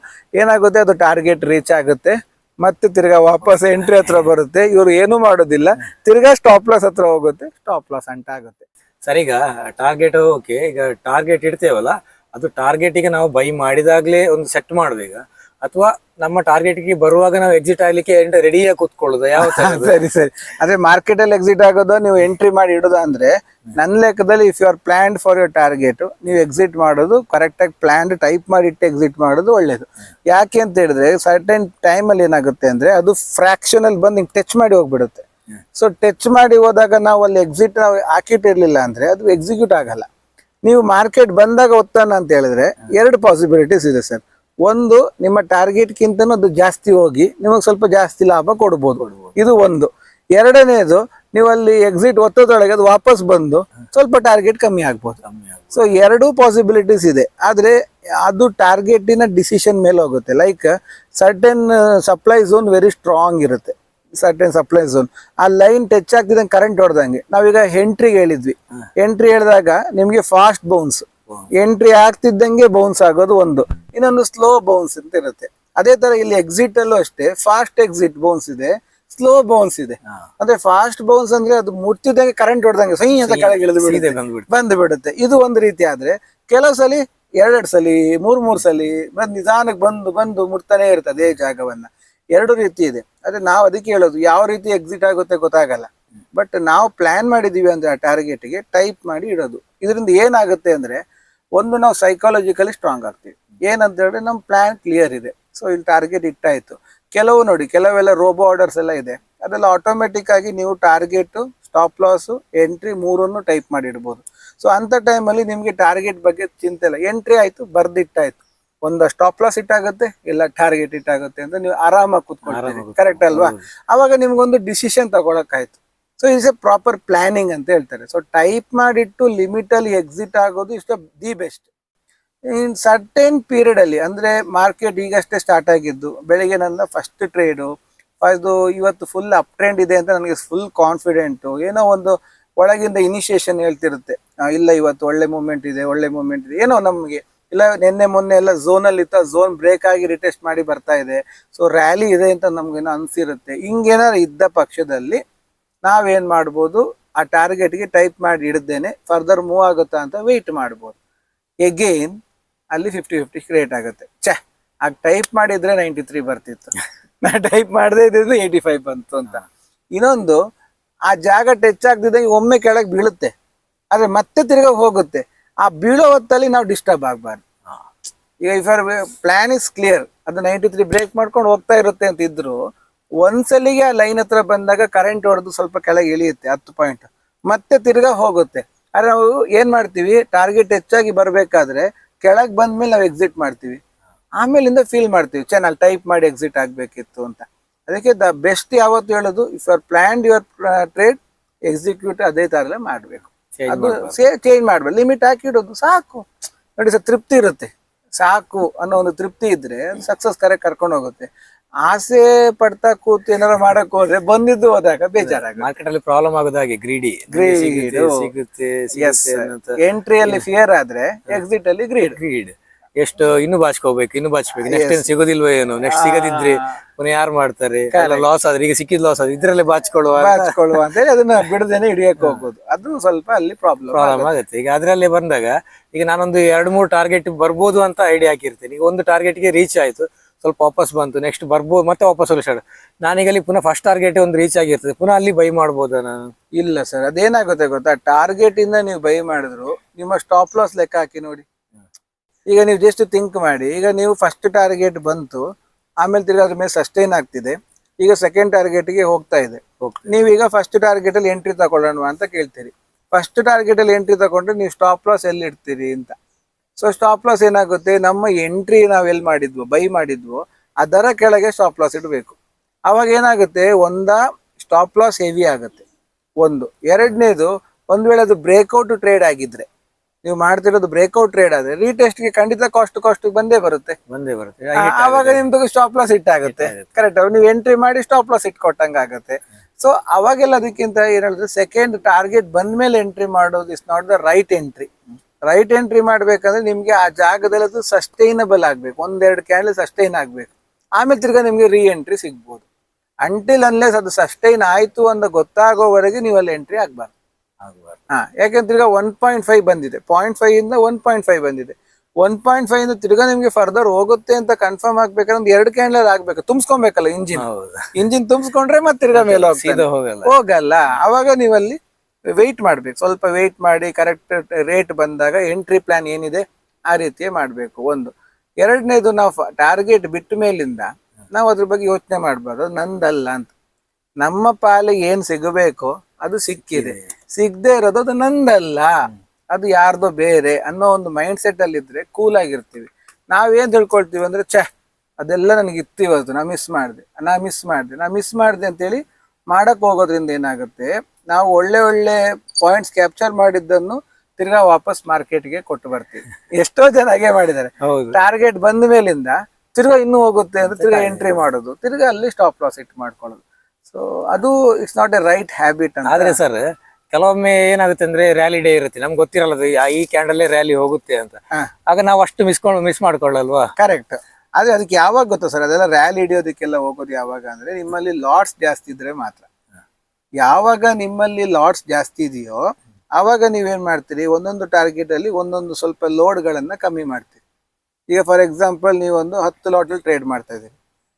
ಏನಾಗುತ್ತೆ, ಅದು ಟಾರ್ಗೆಟ್ ರೀಚ್ ಆಗುತ್ತೆ. ಮತ್ತೆ ತಿರ್ಗಾ ವಾಪಸ್ ಎಂಟ್ರಿ ಹತ್ರ ಬರುತ್ತೆ. ಇವ್ರು ಏನು ಮಾಡೋದಿಲ್ಲ. ತಿರ್ಗಾ ಸ್ಟಾಪ್ ಲಾಸ್ ಹತ್ರ ಹೋಗುತ್ತೆ. ಸ್ಟಾಪ್ ಲಾಸ್ ಅಂಟ ಆಗುತ್ತೆ. ಸರ್, ಈಗ ಟಾರ್ಗೆಟ್ ಓಕೆ ಈಗ ಟಾರ್ಗೆಟ್ ಇಡ್ತೇವಲ್ಲ? ಅದು ಟಾರ್ಗೆಟಿಗೆ ನಾವು ಬೈ ಮಾಡಿದಾಗ್ಲೇ ಒಂದು ಸೆಟ್ ಮಾಡ್ಬೇಕಾ ಅಥವಾ ನಮ್ಮ ಟಾರ್ಗೆಟ್ಗೆ ಬರುವಾಗ ನಾವು ಎಕ್ಸಿಟ್ ಆಗ್ಲಿಕ್ಕೆ ರೆಡಿಯಾಗಿ ಕೂತ್ಕೊಳ್ಳೋದು ಯಾವ ಸರಿ ಸರಿ. ಅದೇ ಮಾರ್ಕೆಟ್ ಅಲ್ಲಿ ಎಕ್ಸಿಟ್ ಆಗೋದು ನೀವು ಎಂಟ್ರಿ ಮಾಡಿ ಇಡೋದು ಅಂದ್ರೆ ನನ್ನ ಲೆಕ್ಕದಲ್ಲಿ if you are planned for your target ನೀವು ಎಕ್ಸಿಟ್ ಮಾಡೋದು ಕರೆಕ್ಟ್ ಆಗಿ ಪ್ಲಾನ್ಡ್ ಟೈಪ್ ಮಾಡಿ ಇಟ್ಟು ಎಕ್ಸಿಟ್ ಮಾಡೋದು ಒಳ್ಳೇದು. ಯಾಕೆ ಅಂತ ಹೇಳಿದ್ರೆ ಸರ್ಟನ್ ಟೈಮ್ ಅಲ್ಲಿ ಏನಾಗುತ್ತೆ ಅಂದ್ರೆ ಅದು ಫ್ರಾಕ್ಷನ್ ಅಲ್ಲಿ ಬಂದು ಟಚ್ ಮಾಡಿ ಹೋಗ್ಬಿಡುತ್ತೆ. ಸೊ ಟಚ್ ಮಾಡಿ ಹೋದಾಗ ನಾವು ಅಲ್ಲಿ ಎಕ್ಸಿಟ್ ನಾವು ಹಾಕಿಟ್ಟಿರ್ಲಿಲ್ಲ ಅಂದ್ರೆ ಅದು ಎಕ್ಸಿಕ್ಯೂಟ್ ಆಗಲ್ಲ. ನೀವು ಮಾರ್ಕೆಟ್ ಬಂದಾಗ ಒತ್ತಣ ಅಂತ ಹೇಳಿದ್ರೆ ಎರಡು ಪಾಸಿಬಿಲಿಟೀಸ್ ಇದೆ ಸರ್. ಒಂದು ನಿಮ್ಮ ಟಾರ್ಗೆಟ್ಗಿಂತ ಅದು ಜಾಸ್ತಿ ಹೋಗಿ ನಿಮಗೆ ಸ್ವಲ್ಪ ಜಾಸ್ತಿ ಲಾಭ ಕೊಡ್ಬೋದು. ಇದು ಒಂದು. ಎರಡನೇದು ನೀವು ಅಲ್ಲಿ ಎಕ್ಸಿಟ್ ಒತ್ತದೊಳಗೆ ಅದು ವಾಪಸ್ ಬಂದು ಸ್ವಲ್ಪ ಟಾರ್ಗೆಟ್ ಕಮ್ಮಿ ಆಗ್ಬೋದು. ಸೊ ಎರಡೂ ಪಾಸಿಬಿಲಿಟೀಸ್ ಇದೆ. ಆದ್ರೆ ಅದು ಟಾರ್ಗೆಟಿನ ಡಿಸಿಷನ್ ಮೇಲೆ ಹೋಗುತ್ತೆ. Like certain supply zone very strong ಇರುತ್ತೆ. ಸರ್ಟನ್ ಸಪ್ಲೈ ಝೋನ್ ಆ ಲೈನ್ ಟಚ್ ಆಗ್ತಿದ್ದಂಗೆ ಕರೆಂಟ್ ಹೊಡೆದಂಗೆ. ನಾವೀಗ ಎಂಟ್ರಿಗೆ ಹೇಳಿದ್ವಿ. ಎಂಟ್ರಿ ಹೇಳಿದಾಗ ನಿಮಗೆ ಫಾಸ್ಟ್ ಬೌನ್ಸ್ ಎಂಟ್ರಿ ಆಗ್ತಿದ್ದಂಗೆ ಬೌನ್ಸ್ ಆಗೋದು ಒಂದು. ಇನ್ನೊಂದು ಸ್ಲೋ ಬೌನ್ಸ್ ಅಂತ ಇರುತ್ತೆ. ಅದೇ ತರ ಇಲ್ಲಿ ಎಕ್ಸಿಟ್ ಅಲ್ಲೂ ಅಷ್ಟೇ ಫಾಸ್ಟ್ ಎಕ್ಸಿಟ್ ಬೌನ್ಸ್ ಇದೆ ಸ್ಲೋ ಬೌನ್ಸ್ ಇದೆ. ಅಂದ್ರೆ ಫಾಸ್ಟ್ ಬೌನ್ಸ್ ಅಂದ್ರೆ ಅದು ಮುಟ್ತಿದ್ದಂಗೆ ಕರೆಂಟ್ ಹೊಡೆದಂಗೆ ಸೈ ಅಂತ ಕೆಳಗೆ ಇಳಿದು ಬಿಡುತ್ತೆ. ಬಂದು ಬಿಡುತ್ತೆ ಇದು ಒಂದು ರೀತಿ ಆದ್ರೆ ಕೆಲವು ಸಲಿ ಎರಡೆರಡು ಸಲಿ ಮೂರ್ ಮೂರ್ ಸಲಿ ಬಂದ್ ನಿಧಾನಕ್ಕೆ ಬಂದು ಬಂದು ಮುಟ್ತಾನೆ ಇರುತ್ತೆ ಅದೇ ಜಾಗವನ್ನ. ಎರಡು ರೀತಿ ಇದೆ. ಅದೇ ನಾವು ಅದಕ್ಕೆ ಹೇಳೋದು ಯಾವ ರೀತಿ ಎಕ್ಸಿಟ್ ಆಗುತ್ತೆ ಗೊತ್ತಾಗಲ್ಲ. ಬಟ್ ನಾವು ಪ್ಲಾನ್ ಮಾಡಿದೀವಿ ಅಂದ್ರೆ ಆ ಟಾರ್ಗೆಟ್ಗೆ ಟೈಪ್ ಮಾಡಿ ಇಡೋದು. ಇದರಿಂದ ಏನಾಗುತ್ತೆ ಅಂದ್ರೆ ಒಂದು ನಾವು ಸೈಕಾಲಜಿಕಲಿ ಸ್ಟ್ರಾಂಗ್ ಆಗ್ತೀವಿ. ಏನಂತ ಹೇಳಿದ್ರೆ ನಮ್ಮ ಪ್ಲಾನ್ ಕ್ಲಿಯರ್ ಇದೆ. ಸೊ ಇಲ್ಲಿ ಟಾರ್ಗೆಟ್ ಇಟ್ಟಾಯ್ತು. ಕೆಲವು ನೋಡಿ ಕೆಲವೆಲ್ಲ ರೋಬೋ ಆರ್ಡರ್ಸ್ ಎಲ್ಲ ಇದೆ. ಅದೆಲ್ಲ ಆಟೋಮೆಟಿಕ್ ಆಗಿ ನೀವು ಟಾರ್ಗೆಟ್ ಸ್ಟಾಪ್ ಲಾಸ್ ಎಂಟ್ರಿ ಮೂರನ್ನು ಟೈಪ್ ಮಾಡಿ ಇಡ್ಬೋದು ಸೊ ಅಂತ ಟೈಮಲ್ಲಿ ನಿಮಗೆ ಟಾರ್ಗೆಟ್ ಬಗ್ಗೆ ಚಿಂತೆ ಇಲ್ಲ. ಎಂಟ್ರಿ ಆಯ್ತು ಬರ್ದಿಟ್ಟಾಯ್ತು. ಒಂದು ಸ್ಟಾಪ್ ಲಾಸ್ ಇಟ್ಟಾಗುತ್ತೆ ಇಲ್ಲ ಟಾರ್ಗೆಟ್ ಇಟ್ಟಾಗುತ್ತೆ ಅಂತ ನೀವು ಆರಾಮಾಗಿ ಕೂತ್ಕೊಳ್ತೀರಿ. ಕರೆಕ್ಟ್ ಅಲ್ವಾ? ಅವಾಗ ನಿಮ್ಗೊಂದು decision ತಗೊಳಕ್ಕಾಯ್ತು. So it's a proper planning ಅಂತ ಹೇಳ್ತಾರೆ. ಸೊ ಟೈಪ್ ಮಾಡಿಟ್ಟು ಲಿಮಿಟ್ ಅಲ್ಲಿ ಎಕ್ಸಿಟ್ ಆಗೋದು ಇಷ್ಟ the best in certain period ಅಲ್ಲಿ, ಅಂದ್ರೆ ಮಾರ್ಕೆಟ್ ಈಗಷ್ಟೇ ಸ್ಟಾರ್ಟ್ ಆಗಿದ್ದು, ಬೆಳಿಗ್ಗೆ ನನ್ನ ಫಸ್ಟ್ ಟ್ರೇಡು ಅದು ಇವತ್ತು ಫುಲ್ ಅಪ್ ಟ್ರೆಂಡ್ ಇದೆ ಅಂತ ನನಗೆ ಫುಲ್ ಕಾನ್ಫಿಡೆಂಟು ಏನೋ ಒಂದು ಒಳಗಿಂದ ಇನಿಷಿಯೇಷನ್ ಹೇಳ್ತಿರುತ್ತೆ. ಇಲ್ಲ ಇವತ್ತು ಒಳ್ಳೆ ಮೂಮೆಂಟ್ ಇದೆ, ಒಳ್ಳೆ ಮೂಮೆಂಟ್ ಇದೆ. ಏನೋ ನಮಗೆ, ಇಲ್ಲ ನಿನ್ನೆ ಮೊನ್ನೆ ಎಲ್ಲ ಝೋನಲ್ಲಿ ಇತ್ತು ಝೋನ್ ಬ್ರೇಕ್ ಆಗಿ ರಿಟೆಸ್ಟ್ ಮಾಡಿ ಬರ್ತಾ ಇದೆ. ಸೊ ರ್ಯಾಲಿ ಇದೆ ಅಂತ ನಮ್ಗೇನೋ ಅನ್ಸಿರುತ್ತೆ. ಹಿಂಗೇನಾದ್ರು ಇದ್ದ ಪಕ್ಷದಲ್ಲಿ ನಾವೇನ್ ಮಾಡ್ಬೋದು? ಆ ಟಾರ್ಗೆಟ್ಗೆ ಟೈಪ್ ಮಾಡಿ ಇಡ್ದೇನೆ ಫರ್ದರ್ ಮೂವ್ ಆಗುತ್ತಾ ಅಂತ ವೆಯ್ಟ್ ಮಾಡ್ಬೋದು. ಎಗೇನ್ ಅಲ್ಲಿ ಫಿಫ್ಟಿ ಫಿಫ್ಟಿ ಕ್ರಿಯೇಟ್ ಆಗುತ್ತೆ. ಛೆ, ಆಗ ಟೈಪ್ ಮಾಡಿದ್ರೆ ನೈಂಟಿ ತ್ರೀ ಬರ್ತಿತ್ತು. ನಾ ಟೈಪ್ ಮಾಡದೇ ಇದ್ರೆ ಏಯ್ಟಿ ಫೈವ್ ಬಂತು ಅಂತ. ಇನ್ನೊಂದು, ಆ ಜಾಗ ಟಚ್ ಆಗ್ತಿದ್ದಂಗೆ ಒಮ್ಮೆ ಕೆಳಗೆ ಬೀಳುತ್ತೆ. ಆದ್ರೆ ಮತ್ತೆ ತಿರ್ಗಾ ಹೋಗುತ್ತೆ. ಆ ಬೀಳೋ ಹೊತ್ತಲ್ಲಿ ನಾವು ಡಿಸ್ಟರ್ಬ್ ಆಗಬಾರ್ದು. ಈಗ if our plan is clear ಅದು ನೈಂಟಿ ತ್ರೀ ಬ್ರೇಕ್ ಮಾಡ್ಕೊಂಡು ಹೋಗ್ತಾ ಇರುತ್ತೆ ಅಂತ ಇದ್ರು ಒಂದ್ಸಲಿಗೆ ಆ ಲೈನ್ ಹತ್ರ ಬಂದಾಗ ಕರೆಂಟ್ ಹೊಡೆದು ಸ್ವಲ್ಪ ಕೆಳಗೆ ಇಳಿಯುತ್ತೆ ಹತ್ತು ಪಾಯಿಂಟ್ ಮತ್ತೆ ತಿರ್ಗಾ ಹೋಗುತ್ತೆ. ಆದ್ರೆ ನಾವು ಏನ್ ಮಾಡ್ತೀವಿ? ಟಾರ್ಗೆಟ್ ಹೆಚ್ಚಾಗಿ ಬರ್ಬೇಕಾದ್ರೆ ಕೆಳಗ್ ಬಂದ್ಮೇಲೆ ನಾವು ಎಕ್ಸಿಟ್ ಮಾಡ್ತೀವಿ. ಆಮೇಲಿಂದ ಫೀಲ್ ಮಾಡ್ತೀವಿ. ಚೆನ್ನಾಗಿ ಟೈಪ್ ಮಾಡಿ ಎಕ್ಸಿಟ್ ಆಗ್ಬೇಕಿತ್ತು ಅಂತ. ಅದಕ್ಕೆ ದ ಬೆಸ್ಟ್ ಯಾವತ್ತು ಹೇಳೋದು? If are planned your trade execute ಅದೇ ತರಲೇ ಮಾಡ್ಬೇಕು. ಅದು ಸೇ ಚೇಂಜ್ ಮಾಡ್ಬೇಕು ಲಿಮಿಟ್ ಹಾಕಿಡೋದು ಸಾಕು. ನೋಡಿ ಸರ್ ತೃಪ್ತಿ ಇರುತ್ತೆ. ಸಾಕು ಅನ್ನೋ ಒಂದು ತೃಪ್ತಿ ಇದ್ರೆ ಸಕ್ಸಸ್ ಕರೆಕ್ಟ್ ಕರ್ಕೊಂಡು ಹೋಗುತ್ತೆ. ಆಸೆ ಪಡ್ತಾ ಕೂತು ಏನಾರ ಮಾಡಕ್ ಹೋದ್ರೆ ಬಂದಿದ್ದು ಹೋದಾಗ ಬೇಜಾರಾಗ ಮಾರ್ಕೆಟ್ ಅಲ್ಲಿ ಪ್ರಾಬ್ಲಮ್ ಆಗೋದು ಹಾಗೆ ಗ್ರೀಡಿ ಗ್ರೀಡ್ ಸಿಗುತ್ತೆ ಎಂಟ್ರಿ ಅಲ್ಲಿ ಫಿಯರ್ ಆದ್ರೆ ಎಕ್ಸಿಟ್ ಅಲ್ಲಿ ಗ್ರೀಡ್ ಗ್ರೀಡ್ ಎಷ್ಟು ಇನ್ನು ಬಾಚ್ಕೋಬೇಕು ಇನ್ನು ಬಾಚ್ಬೇಕು ನೆಕ್ಸ್ಟ್ ಏನ್ ಸಿಗೋದಿಲ್ವ ಏನು? ನೆಕ್ಸ್ಟ್ ಸಿಗದಿದ್ರೆ ಪುನಃ ಯಾರು ಮಾಡ್ತಾರೆ? ಲಾಸ್ ಆದ್ರೆ ಈಗ ಸಿಕ್ಕಿದ್ ಲಾಸ್ ಆದ್ರೆ ಇದ್ರಲ್ಲೇ ಬಾಚ್ಕೊಳ್ಳುವ ಬಾಚ್ಕೊಳ್ಳುವ ಅಂತೇಳಿ ಅದನ್ನ ಬಿಡದೇನೆ ಹಿಡಿಯಕ್ ಹೋಗೋದು. ಅದು ಸ್ವಲ್ಪ ಅಲ್ಲಿ ಪ್ರಾಬ್ಲಮ್ ಪ್ರಾಬ್ಲಮ್ ಆಗುತ್ತೆ. ಈಗ ಅದ್ರಲ್ಲಿ ಬಂದಾಗ ಈಗ ನಾನೊಂದು ಎರಡು ಮೂರು ಟಾರ್ಗೆಟ್ ಬರ್ಬೋದು ಅಂತ ಐಡಿಯಾ ಹಾಕಿರ್ತೇನೆ. ಈಗ ಒಂದು ಟಾರ್ಗೆಟ್ಗೆ ಗೆ ರೀಚ್ ಆಯ್ತು. ಸ್ವಲ್ಪ ವಾಪಸ್ ಬಂತು ನೆಕ್ಸ್ಟ್ ಬರ್ಬೋದು ಮತ್ತೆ ವಾಪಸ್ ಹೋಗ್ಲಿ ಸ್ಟಾರ್ಟ್ ನಾನೀಗ ಅಲ್ಲಿ ಪುನಃ ಫಸ್ಟ್ ಟಾರ್ಗೆಟ್ ಒಂದು ರೀಚ್ ಆಗಿರ್ತದೆ. ಪುನಃ ಅಲ್ಲಿ ಬೈ ಮಾಡ್ಬೋದಾ ನಾನು? ಇಲ್ಲ ಸರ್ ಅದೇನಾಗುತ್ತೆ ಗೊತ್ತಾ? ಟಾರ್ಗೆಟ್ ಇಂದ ನೀವು ಬೈ ಮಾಡಿದ್ರು ನಿಮ್ಮ ಸ್ಟಾಪ್ ಲಾಸ್ ಲೆಕ್ಕ ಹಾಕಿ ನೋಡಿ. ಈಗ ನೀವು ಜಸ್ಟ್ ಥಿಂಕ್ ಮಾಡಿ ಈಗ ನೀವು ಫಸ್ಟ್ ಟಾರ್ಗೆಟ್ ಬಂತು ಆಮೇಲೆ ತಿರ್ಗಿ ಅದ್ರ ಮೇಲೆ ಸಸ್ಟೈನ್ ಆಗ್ತಿದೆ. ಈಗ ಸೆಕೆಂಡ್ ಟಾರ್ಗೆಟ್ಗೆ ಹೋಗ್ತಾ ಇದೆ. ನೀವೀಗ ಫಸ್ಟ್ ಟಾರ್ಗೆಟ್ ಅಲ್ಲಿ ಎಂಟ್ರಿ ತಗೊಳ್ಳೋಣ ಅಂತ ಕೇಳ್ತೀರಿ. ಫಸ್ಟ್ ಟಾರ್ಗೆಟ್ ಅಲ್ಲಿ ಎಂಟ್ರಿ ತಗೊಂಡ್ರೆ ನೀವು ಸ್ಟಾಪ್ ಲಾಸ್ ಎಲ್ಲಿ ಇಡ್ತೀರಿ ಅಂತ. ಸೊ ಸ್ಟಾಪ್ ಲಾಸ್ ಏನಾಗುತ್ತೆ? ನಮ್ಮ ಎಂಟ್ರಿ ನಾವ್ ಎಲ್ಲಿ ಮಾಡಿದ್ವು ಬೈ ಮಾಡಿದ್ವು ಅದರ ಕೆಳಗೆ ಸ್ಟಾಪ್ ಲಾಸ್ ಇಡಬೇಕು. ಅವಾಗ ಏನಾಗುತ್ತೆ? ಒಂದ ಸ್ಟಾಪ್ ಲಾಸ್ ಹೆವಿ ಆಗುತ್ತೆ. ಒಂದು. ಎರಡನೇದು ಒಂದ್ ವೇಳೆ ಅದು ಬ್ರೇಕ್ಔಟ್ ಟ್ರೇಡ್ ಆಗಿದ್ರೆ. ನೀವು ಮಾಡ್ತಿರೋದು ಬ್ರೇಕ್ಔಟ್ ಟ್ರೇಡ್ ಆದ್ರೆ ರೀಟೆಸ್ಟ್ಗೆ ಖಂಡಿತ ಕಾಸ್ಟ್ ಕಾಸ್ಟ್ ಬಂದೇ ಬರುತ್ತೆ. ಬಂದೇ ಬರುತ್ತೆ. ಆವಾಗ ನಿಮ್ದು ಸ್ಟಾಪ್ ಲಾಸ್ ಇಟ್ ಆಗುತ್ತೆ. ಕರೆಕ್ಟ್ ನೀವು ಎಂಟ್ರಿ ಮಾಡಿ ಸ್ಟಾಪ್ ಲಾಸ್ ಇಟ್ಕೊಟ್ಟಂಗ ಆಗುತ್ತೆ. ಸೊ ಅವಾಗೆಲ್ಲ ಅದಕ್ಕಿಂತ ಏನ್ ಹೇಳಿದ್ರೆ ಸೆಕೆಂಡ್ ಟಾರ್ಗೆಟ್ ಬಂದ್ಮೇಲೆ ಎಂಟ್ರಿ ಮಾಡೋದು is not the right entry right entry ಮಾಡ್ಬೇಕಂದ್ರೆ ನಿಮ್ಗೆ ಆ ಜಾಗದಲ್ಲಿ ಅದು ಸಸ್ಟೈನಬಲ್ ಆಗ್ಬೇಕು. ಒಂದೆರಡು ಕ್ಯಾಂಡಲ್ ಸಸ್ಟೈನ್ ಆಗ್ಬೇಕು. ಆಮೇಲೆ ತಿರ್ಗಾ ನಿಮ್ಗೆ ರೀ ಎಂಟ್ರಿ ಸಿಗ್ಬೋದು. ಅಂಟಿಲ್ ಅನ್ಲೆಸ್ ಅದು ಸಸ್ಟೈನ್ ಆಯ್ತು ಅಂತ ಗೊತ್ತಾಗೋವರೆಗೆ ನೀವು ಅಲ್ಲಿ ಎಂಟ್ರಿ ಆಗ್ಬಾರ್ದು. ಹಾ ಯಾಕಂದ್ರೆ ಈಗ ಒನ್ ಪಾಯಿಂಟ್ ಫೈವ್ ಬಂದಿದೆ. ಪಾಯಿಂಟ್ ಫೈವ್ ಇಂದ ಒನ್ ಪಾಯಿಂಟ್ ಫೈವ್ ಬಂದಿದೆ. ಒನ್ ಪಾಯಿಂಟ್ ಫೈವ್ ಇಂದ ತಿರ್ಗಾ ನಿಮ್ಗೆ ಫರ್ದರ್ ಹೋಗುತ್ತೆ ಅಂತ ಕನ್ಫರ್ಮ್ ಆಗ್ಬೇಕಾದ್ರೆ ಒಂದು ಎರಡು ಕ್ಯಾಂಡಲ್ ಆಗ್ಬೇಕು. ತುಂಬಿಸ್ಕೊಬೇಕಲ್ಲ ಇಂಜಿನ್ ಇಂಜಿನ್ ತುಂಬಿಸ್ಕೊಂಡ್ರೆ ಮತ್ತೆ ತಿರ್ಗಾ ಮೇಲೆ ಹೋಗಲ್ಲ. ಅವಾಗ ನೀವಲ್ಲಿ ವೆಯ್ಟ್ ಮಾಡ್ಬೇಕು. ಸ್ವಲ್ಪ ವೆಯ್ಟ್ ಮಾಡಿ ಕರೆಕ್ಟ್ ರೇಟ್ ಬಂದಾಗ ಎಂಟ್ರಿ ಪ್ಲಾನ್ ಏನಿದೆ ಆ ರೀತಿಯೇ ಮಾಡಬೇಕು ಒಂದು. ಎರಡನೇದು ನಾವು ಟಾರ್ಗೆಟ್ ಬಿಟ್ಟ ಮೇಲಿಂದ ನಾವು ಅದ್ರ ಬಗ್ಗೆ ಯೋಚನೆ ಮಾಡಬಾರ್ದು. ನಂದಲ್ಲ ಅಂತ. ನಮ್ಮ ಪಾಲಿಗೆ ಏನು ಸಿಗಬೇಕೋ ಅದು ಸಿಕ್ಕಿದೆ. ಸಿಗದೆ ಇರೋದು ಅದು ನಂದಲ್ಲ. ಅದು ಯಾರ್ದೋ ಬೇರೆ ಅನ್ನೋ ಒಂದು ಮೈಂಡ್ ಸೆಟ್ ಅಲ್ಲಿ ಇದ್ರೆ ಕೂಲ್ ಆಗಿರ್ತೀವಿ. ನಾವೇನ್ ತಿಳ್ಕೊಳ್ತೀವಿ ಅಂದ್ರೆ ಛೆ, ಅದೆಲ್ಲ ನನಗೆ ಇತ್ತು ನಾ ಮಿಸ್ ಮಾಡಿದೆ. ನಾ ಮಿಸ್ ಮಾಡಿದೆ. ನಾ ಮಿಸ್ ಮಾಡಿದೆ ಅಂತೇಳಿ ಮಾಡಕ್ ಹೋಗೋದ್ರಿಂದ ಏನಾಗುತ್ತೆ? ನಾವು ಒಳ್ಳೆ ಒಳ್ಳೆ ಪಾಯಿಂಟ್ಸ್ ಕ್ಯಾಪ್ಚರ್ ಮಾಡಿದ್ದನ್ನು ತಿರ್ಗಾ ವಾಪಸ್ ಮಾರ್ಕೆಟ್ಗೆ ಕೊಟ್ಟು ಬರ್ತೀವಿ. ಎಷ್ಟೋ ಜನ ಹಾಗೆ ಮಾಡಿದ್ದಾರೆ. ಟಾರ್ಗೆಟ್ ಬಂದ ಮೇಲಿಂದ ತಿರ್ಗಾ ಇನ್ನೂ ಹೋಗುತ್ತೆ ಅಂದ್ರೆ ತಿರ್ಗಾ ಎಂಟ್ರಿ ಮಾಡೋದು. ತಿರ್ಗಾ ಅಲ್ಲಿ ಸ್ಟಾಪ್ ಲಾಸ್ ಇಟ್ ಮಾಡ್ಕೊಳ್ಳೋದು. ಸೊ ಅದು it's not a right habit ಅಂತ. ಆದ್ರೆ ಸರ್ ಕೆಲವೊಮ್ಮೆ ಏನಾಗುತ್ತೆ ಅಂದ್ರೆ ರ್ಯಾಲಿ ಡೇ ಇರುತ್ತೆ. ನಮ್ಗೆ ಗೊತ್ತಿರಲ್ಲ ಈ ಕ್ಯಾಂಡಲ್ಲೇ ರ್ಯಾಲಿ ಹೋಗುತ್ತೆ ಅಂತ. ಆಗ ನಾವು ಅಷ್ಟು ಮಿಸ್ ಮಿಸ್ ಮಾಡ್ಕೊಳ್ಳಲ್ವಾ? ಕರೆಕ್ಟ್ ಆದ್ರೆ ಅದಕ್ಕೆ ಯಾವಾಗ ಗೊತ್ತಾ ಸರ್ ಅದೆಲ್ಲ ರ್ಯಾಲಿ ಹಿಡಿಯೋದಕ್ಕೆಲ್ಲ ಹೋಗೋದು ಯಾವಾಗ ಅಂದ್ರೆ ನಿಮ್ಮಲ್ಲಿ ಲಾಟ್ಸ್ ಜಾಸ್ತಿ ಇದ್ರೆ ಮಾತ್ರ. ಯಾವಾಗ ನಿಮ್ಮಲ್ಲಿ ಲಾಟ್ಸ್ ಜಾಸ್ತಿ ಇದೆಯೋ ಆವಾಗ ನೀವೇನ್ ಮಾಡ್ತೀರಿ? ಒಂದೊಂದು ಟಾರ್ಗೆಟ್ ಅಲ್ಲಿ ಒಂದೊಂದು ಸ್ವಲ್ಪ ಲೋಡ್ಗಳನ್ನ ಕಮ್ಮಿ ಮಾಡ್ತೀರಿ. ಈಗ ಫಾರ್ ಎಕ್ಸಾಂಪಲ್ ನೀವೊಂದು ಹತ್ತು ಲಾಟಲ್ಲಿ ಟ್ರೇಡ್ ಮಾಡ್ತಾ ಇದ್ದೀರಿ.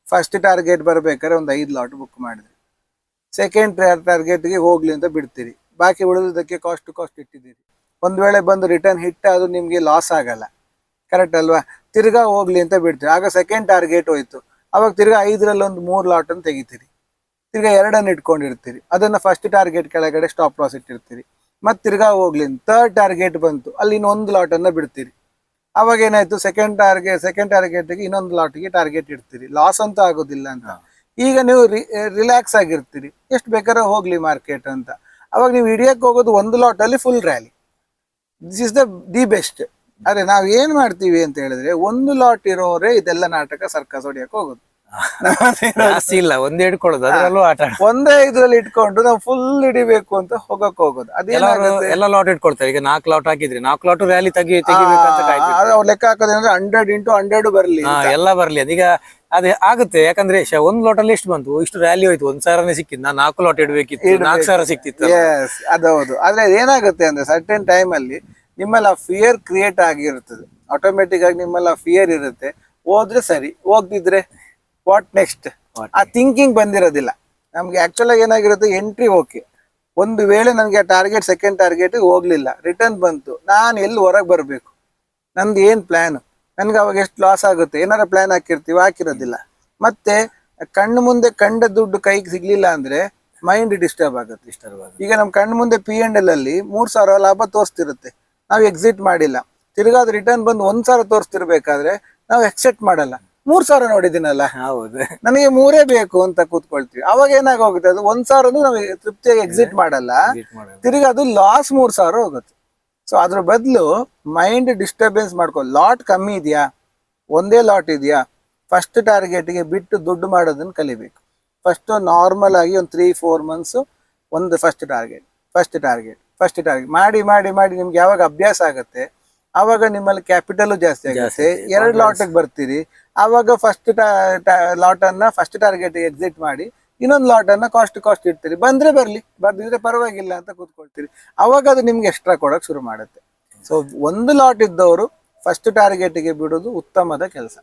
ಫಸ್ಟ್ ಟಾರ್ಗೆಟ್ ಬರಬೇಕಾದ್ರೆ ಒಂದು ಐದು ಲಾಟ್ ಬುಕ್ ಮಾಡಿದ್ರಿ. ಸೆಕೆಂಡ್ ಟಾರ್ಗೆಟ್ಗೆ ಹೋಗ್ಲಿ ಅಂತ ಬಿಡ್ತೀರಿ. ಬಾಕಿ ಉಳಿದಕ್ಕೆ ಕಾಸ್ಟ್ ಕಾಸ್ಟ್ ಇಟ್ಟಿದ್ದೀರಿ. ಒಂದ್ ವೇಳೆ ಬಂದು ರಿಟರ್ನ್ ಹಿಟ್ ಅದು ನಿಮಗೆ ಲಾಸ್ ಆಗಲ್ಲ. ಕರೆಕ್ಟ್ ಅಲ್ವಾ? ತಿರ್ಗಾ ಹೋಗ್ಲಿ ಅಂತ ಬಿಡ್ತೀರಿ. ಆಗ ಸೆಕೆಂಡ್ ಟಾರ್ಗೆಟ್ ಹೋಯ್ತು. ಅವಾಗ ತಿರ್ಗಾ ಐದರಲ್ಲಿ ಒಂದು ಮೂರು ಲಾಟನ್ನು ತೆಗಿತೀರಿ. ತಿರ್ಗಾ ಎರಡನ್ನು ಇಟ್ಕೊಂಡಿರ್ತೀರಿ. ಅದನ್ನ ಫಸ್ಟ್ ಟಾರ್ಗೆಟ್ ಕೆಳಗಡೆ ಸ್ಟಾಪ್ ಲಾಸ್ ಇಟ್ಟಿರ್ತೀರಿ. ಮತ್ತೆ ತಿರ್ಗಾ ಹೋಗ್ಲಿ ಥರ್ಡ್ ಟಾರ್ಗೆಟ್ ಬಂತು ಅಲ್ಲಿ ಇನ್ನೊಂದು ಲಾಟ್ ಅನ್ನ ಬಿಡ್ತೀರಿ. ಅವಾಗ ಏನಾಯ್ತು ಸೆಕೆಂಡ್ ಟಾರ್ಗೆಟ್ ಸೆಕೆಂಡ್ ಟಾರ್ಗೆಟ್ಗೆ ಇನ್ನೊಂದು ಲಾಟ್ಗೆ ಟಾರ್ಗೆಟ್ ಇಡ್ತೀರಿ. ಲಾಸ್ ಅಂತೂ ಆಗೋದಿಲ್ಲ ಅಂತ. ಈಗ ನೀವು ರಿಲ್ಯಾಕ್ಸ್ ಆಗಿರ್ತೀರಿ. ಎಷ್ಟು ಬೇಕಾರ ಹೋಗ್ಲಿ ಮಾರ್ಕೆಟ್ ಅಂತ. ಅವಾಗ ನೀವು ಹಿಡಿಯಕ್ಕೆ ಹೋಗೋದು ಒಂದು ಲಾಟ್ ಅಲ್ಲಿ full rally this is the the best ಆದರೆ ನಾವ್ ಏನ್ ಮಾಡ್ತೀವಿ ಅಂತ ಹೇಳಿದ್ರೆ ಒಂದು ಲಾಟ್ ಇರೋರೇ ಇದೆಲ್ಲ ನಾಟಕ ಸರ್ಕಸ್ ಹೊಡಿಯಕ್ ಹೋಗೋದು. ಇಲ್ಲ ಒಂದೇ ಹಿಡ್ಕೊಳ್ಳೋದು ಅದ್ರಲ್ಲೂ ಆಟ. ಒಂದೇ ಇದ್ರಲ್ಲಿ ಇಟ್ಕೊಂಡು ನಾವು ಫುಲ್ ಹಿಡಿಬೇಕು ಅಂತ ಹೋಗಕ್ ಹೋಗೋದು. ಅದೇ ಎಲ್ಲ ಲಾಟ್ ಇಟ್ಕೊಳ್ತಾರೆ ಈಗ ನಾಲ್ಕು ಲಾಟ್ ಹಾಕಿದ್ರೆ ನಾಲ್ಕು ಲಾಟ್ ರ್ಯಾಲಿ ತೆಗಿ ತೆಗಿಬೇಕಂತ ಲೆಕ್ಕ ಹಾಕೋದಂದ್ರೆ ಹಂಡ್ರೆಡ್ ಇಂಟು ಹಂಡ್ರೆಡ್ ಬರ್ಲಿ ಎಲ್ಲ ಬರ್ಲಿ ಅದೀಗ ಅದೇ ಆಗುತ್ತೆ ಯಾಕಂದ್ರೆ ಒಂದ್ ಲಾಟ್ ಅಲ್ಲಿ ಎಷ್ಟು ಬಂತು? ಇಷ್ಟು ರ್ಯಾಲಿ ಹೋಯ್ತು ಒಂದ್ ಸಾವಿರನೇ ಸಿಕ್ಕಿತ್ತು ನಾನು ನಾಲ್ಕು ಲಾಟ್ ಇಡಬೇಕಿತ್ತು ನಾಲ್ಕು ಸಾವಿರ ಸಿಕ್ತಿತ್ತು ಅದೌದು. ಆದ್ರೆ ಏನಾಗುತ್ತೆ ಅಂದ್ರೆ ಸರ್ಟನ್ ಟೈಮ್ ಅಲ್ಲಿ ನಿಮ್ಮಲ್ಲಿ ಆ ಫಿಯರ್ ಕ್ರಿಯೇಟ್ ಆಗಿರ್ತದೆ. ಆಟೋಮೆಟಿಕ್ ಆಗಿ ನಿಮ್ಮಲ್ಲಿ ಆ ಫಿಯರ್ ಇರುತ್ತೆ. ಹೋದ್ರೆ ಸರಿ ಹೋಗ್ದಿದ್ರೆ ವಾಟ್ ನೆಕ್ಸ್ಟ್ ಆ ಥಿಂಕಿಂಗ್ ಬಂದಿರೋದಿಲ್ಲ. ನಮ್ಗೆ ಆಕ್ಚುಲ್ ಆಗಿ ಏನಾಗಿರುತ್ತೆ? ಎಂಟ್ರಿ ಓಕೆ ಒಂದು ವೇಳೆ ನನಗೆ ಟಾರ್ಗೆಟ್ ಸೆಕೆಂಡ್ ಟಾರ್ಗೆಟ್ ಹೋಗ್ಲಿಲ್ಲ. ರಿಟರ್ನ್ ಬಂತು. ನಾನು ಎಲ್ಲಿ ಹೊರಗೆ ಬರಬೇಕು? ನಂದು ಏನು ಪ್ಲಾನ್ ನನ್ಗೆ ಅವಾಗ ಎಷ್ಟು ಲಾಸ್ ಆಗುತ್ತೆ? ಏನಾರ ಪ್ಲಾನ್ ಹಾಕಿರ್ತೀವಿ? ಹಾಕಿರೋದಿಲ್ಲ. ಮತ್ತೆ ಕಣ್ಣು ಮುಂದೆ ಕಂಡ ದುಡ್ಡು ಕೈಗೆ ಸಿಗ್ಲಿಲ್ಲ ಅಂದ್ರೆ ಮೈಂಡ್ ಡಿಸ್ಟರ್ಬ್ ಆಗುತ್ತೆ. ಡಿಸ್ಟರ್ಬ್ ಆಗುತ್ತೆ. ಈಗ ನಮ್ಮ ಕಣ್ಣು ಮುಂದೆ ಪಿ ಎಂಡ್ ಎಲ್ ಅಲ್ಲಿ ಮೂರ್ ಸಾವಿರ ಲಾಭ ತೋರಿಸ್ತಿರುತ್ತೆ. ನಾವು ಎಕ್ಸಿಟ್ ಮಾಡಿಲ್ಲ. ತಿರ್ಗಾದ್ ರಿಟರ್ನ್ ಬಂದು ಒಂದು ಸಾವಿರ ತೋರಿಸ್ತಿರ್ಬೇಕಾದ್ರೆ ನಾವು ಎಕ್ಸೆಪ್ಟ್ ಮಾಡಲ್ಲ. ಮೂರ್ ಸಾವಿರ ನೋಡಿದ್ದೀನಲ್ಲ. ಹೌದು. ನನಗೆ ಮೂರೇ ಬೇಕು ಅಂತ ಕೂತ್ಕೊಳ್ತೀವಿ. ಅವಾಗ ಏನಾಗೋಗುತ್ತೆ ಅದು ಒಂದ್ ಸಾವಿರ ನಾವು ತೃಪ್ತಿಯಾಗಿ ಎಕ್ಸಿಟ್ ಮಾಡಲ್ಲ. ತಿರುಗಿ ತಿರ್ಗಿ ಅದು ಲಾಸ್ ಮೂರ್ ಸಾವಿರ ಹೋಗುತ್ತೆ. ಸೊ ಅದ್ರ ಬದಲು ಮೈಂಡ್ ಡಿಸ್ಟರ್ಬೆನ್ಸ್ ಮಾಡ್ಕೊ. ಲಾಟ್ ಕಮ್ಮಿ ಇದೆಯಾ? ಒಂದೇ ಲಾಟ್ ಇದೆಯಾ? ಫಸ್ಟ್ ಟಾರ್ಗೆಟ್ಗೆ ಬಿಟ್ಟು ದುಡ್ಡು ಮಾಡೋದನ್ನ ಕಲಿಬೇಕು. ಫಸ್ಟ್ ನಾರ್ಮಲ್ ಆಗಿ ಒಂದು ತ್ರೀ ಫೋರ್ ಮಂತ್ಸ್ ಒಂದು first target first target first target ಮಾಡಿ ಮಾಡಿ ಮಾಡಿ ನಿಮ್ಗೆ ಯಾವಾಗ ಅಭ್ಯಾಸ ಆಗುತ್ತೆ ಅವಾಗ ನಿಮ್ಮಲ್ಲಿ ಕ್ಯಾಪಿಟಲ್ ಜಾಸ್ತಿ ಆಗುತ್ತೆ. ಎರಡು ಲಾಟ್ಗೆ ಬರ್ತೀರಿ. ಆವಾಗ ಫಸ್ಟ್ ಲಾಟ್ ಅನ್ನ ಫಸ್ಟ್ ಟಾರ್ಗೆಟ್ ಎಕ್ಸಿಟ್ ಮಾಡಿ ಇನ್ನೊಂದು ಲಾಟ್ ಅನ್ನ ಕಾಸ್ಟ್ ಕಾಸ್ಟ್ ಇಡ್ತೀರಿ. ಬಂದ್ರೆ ಬರ್ಲಿ ಬರ್ದಿದ್ರೆ ಪರವಾಗಿಲ್ಲ ಅಂತ ಕೂತ್ಕೊಳ್ತೀರಿ. ಅವಾಗ ಅದು ನಿಮ್ಗೆ ಎಕ್ಸ್ಟ್ರಾ ಕೊಡಕ್ ಶುರು ಮಾಡುತ್ತೆ. ಸೊ ಒಂದು ಲಾಟ್ ಇದ್ದವರು ಫಸ್ಟ್ ಟಾರ್ಗೆಟ್ಗೆ ಬಿಡೋದು ಉತ್ತಮದ ಕೆಲಸ.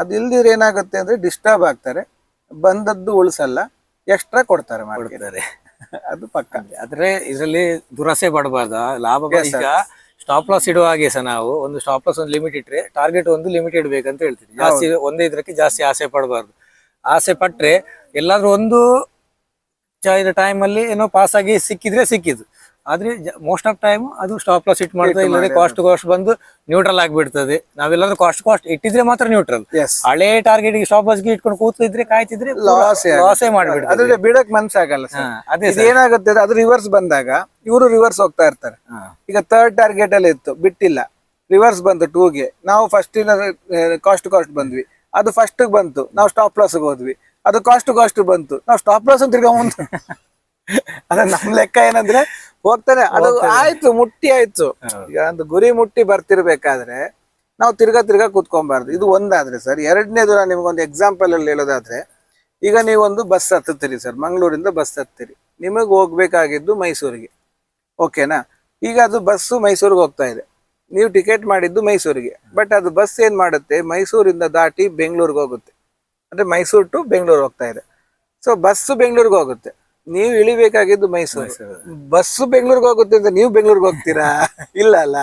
ಅದು ಇಲ್ದಿದ್ರೆ ಏನಾಗುತ್ತೆ ಅಂದ್ರೆ ಡಿಸ್ಟರ್ಬ್ ಆಗ್ತಾರೆ. ಬಂದದ್ದು ಉಳಿಸಲ್ಲ ಎಕ್ಸ್ಟ್ರಾ ಕೊಡ್ತಾರೆ ಮಾರ್ಕೆಟ್ ಅದು ಪಕ್ಕ. ಆದ್ರೆ ಇದರಲ್ಲಿ ದುರಸೆ ಪಡಬಾರ್ದ. ಲಾಭ ಸ್ಟಾಪ್ ಲಾಸ್ ಇಡುವ ಹಾಗೆ ಸಹ ನಾವು ಒಂದು ಸ್ಟಾಪ್ ಲಾಸ್ ಒಂದು ಲಿಮಿಟ್ ಇಟ್ಟರೆ ಟಾರ್ಗೆಟ್ ಒಂದು ಲಿಮಿಟ್ ಇಡಬೇಕಂತ ಹೇಳ್ತೀವಿ. ಜಾಸ್ತಿ ಒಂದೇ ಇದಕ್ಕೆ ಜಾಸ್ತಿ ಆಸೆ ಪಡಬಾರ್ದು. ಆಸೆ ಪಟ್ಟರೆ ಎಲ್ಲಾದ್ರೂ ಒಂದು ಟೈಮ್ ಅಲ್ಲಿ ಏನೋ ಪಾಸ್ ಆಗಿ ಸಿಕ್ಕಿದ್ರೆ ಸಿಕ್ಕಿದ್ದು. ಆದ್ರೆ ಮೋಸ್ಟ್ ಆಫ್ ಟೈಮ್ ಅದು ಸ್ಟಾಪ್ ಲಾಸ್ ಇಟ್ ಮಾಡ್ತದೆ ಇಲ್ಲದೆ ಕಾಸ್ಟ್ ಕಾಸ್ಟ್ ಬಂದು ನ್ಯೂಟ್ರಲ್ ಆಗಿಬಿಡ್ತದೆ. ನಾವೆಲ್ಲಾದ್ರೂ ಕಾಸ್ಟ್ ಕಾಸ್ಟ್ ಇಟ್ಟಿದ್ರೆ ಮಾತ್ರ ನ್ಯೂಟ್ರಲ್ ಹಳೆ ಟಾರ್ಗೆಟ್ ಸ್ಟಾಪ್ ಲಾಸ್ಗೆ ಇಟ್ಕೊಂಡು ಕೂತಿದ್ರೆ ಕಾಯ್ತಿದ್ರೆ ಲಾಸ್ ಲಾಸೇ ಮಾಡ್ಬಿಡ್ತದೆ. ಅದ್ರ ಬಿಡಕ್ ಮನ್ಸಾಗಲ್ಲ ಅದೇ ಏನಾಗುತ್ತೆ ಅದು ರಿವರ್ಸ್ ಬಂದಾಗ ಇವರು ರಿವರ್ಸ್ ಹೋಗ್ತಾ ಇರ್ತಾರೆ. ಈಗ ಥರ್ಡ್ ಟಾರ್ಗೆಟ್ ಅಲ್ಲಿ ಇತ್ತು ಬಿಟ್ಟಿಲ್ಲ. ರಿವರ್ಸ್ ಬಂತು ಟೂಗೆ ನಾವು ಫಸ್ಟ್ ಕಾಸ್ಟ್ ಕಾಸ್ಟ್ ಬಂದ್ವಿ. ಅದು ಫಸ್ಟ್ ಬಂತು. ನಾವು ಸ್ಟಾಪ್ ಲಾಸ್ ಹೋದ್ವಿ. ಅದು ಕಾಸ್ಟ್ ಕಾಸ್ಟ್ ಬಂತು. ನಾವು ಸ್ಟಾಪ್ ಲಾಸ್ ಅಂತ ತಿರ್ಗಾ ಮುಂದೆ. ಅದ ನಮ್ ಲೆಕ್ಕ ಏನಂದ್ರೆ ಹೋಗ್ತಾನೆ. ಅದು ಆಯ್ತು ಮುಟ್ಟಿ ಆಯ್ತು. ಈಗ ಒಂದು ಗುರಿ ಮುಟ್ಟಿ ಬರ್ತಿರ್ಬೇಕಾದ್ರೆ ನಾವು ತಿರ್ಗಾ ತಿರ್ಗಾ ಕೂತ್ಕೊಬಾರ್ದು. ಇದು ಒಂದಾದ್ರೆ ಸರ್. ಎರಡನೇದು ನಾನು ನಿಮ್ಗೊಂದು ಎಕ್ಸಾಂಪಲ್ ಅಲ್ಲಿ ಹೇಳೋದಾದ್ರೆ ಈಗ ನೀವೊಂದು ಬಸ್ ಹತ್ತುತ್ತೀರಿ ಸರ್. ಮಂಗಳೂರಿಂದ ಬಸ್ ಹತ್ತೀರಿ ನಿಮಗೆ ಹೋಗ್ಬೇಕಾಗಿದ್ದು ಮೈಸೂರಿಗೆ. ಓಕೆನಾ? ಈಗ ಅದು ಬಸ್ಸು ಮೈಸೂರಿಗೆ ಹೋಗ್ತಾ ಇದೆ. ನೀವು ಟಿಕೆಟ್ ಮಾಡಿದ್ದು ಮೈಸೂರಿಗೆ. ಬಟ್ ಅದು ಬಸ್ ಏನ್ ಮಾಡುತ್ತೆ? ಮೈಸೂರಿಂದ ದಾಟಿ ಬೆಂಗಳೂರಿಗೆ ಹೋಗುತ್ತೆ. ಅಂದ್ರೆ ಮೈಸೂರು ಟು ಬೆಂಗಳೂರು ಹೋಗ್ತಾ ಇದೆ. ಸೊ ಬಸ್ಸು ಬೆಂಗಳೂರಿಗೆ ಹೋಗುತ್ತೆ. ನೀವು ಇಳಿಬೇಕಾಗಿದ್ದು ಮೈಸೂರು. ಬಸ್ ಬೆಂಗಳೂರಿಗೆ ಹೋಗುತ್ತೆ ಅಂತ ನೀವು ಬೆಂಗಳೂರಿಗೆ ಹೋಗ್ತೀರಾ? ಇಲ್ಲ ಅಲ್ಲ.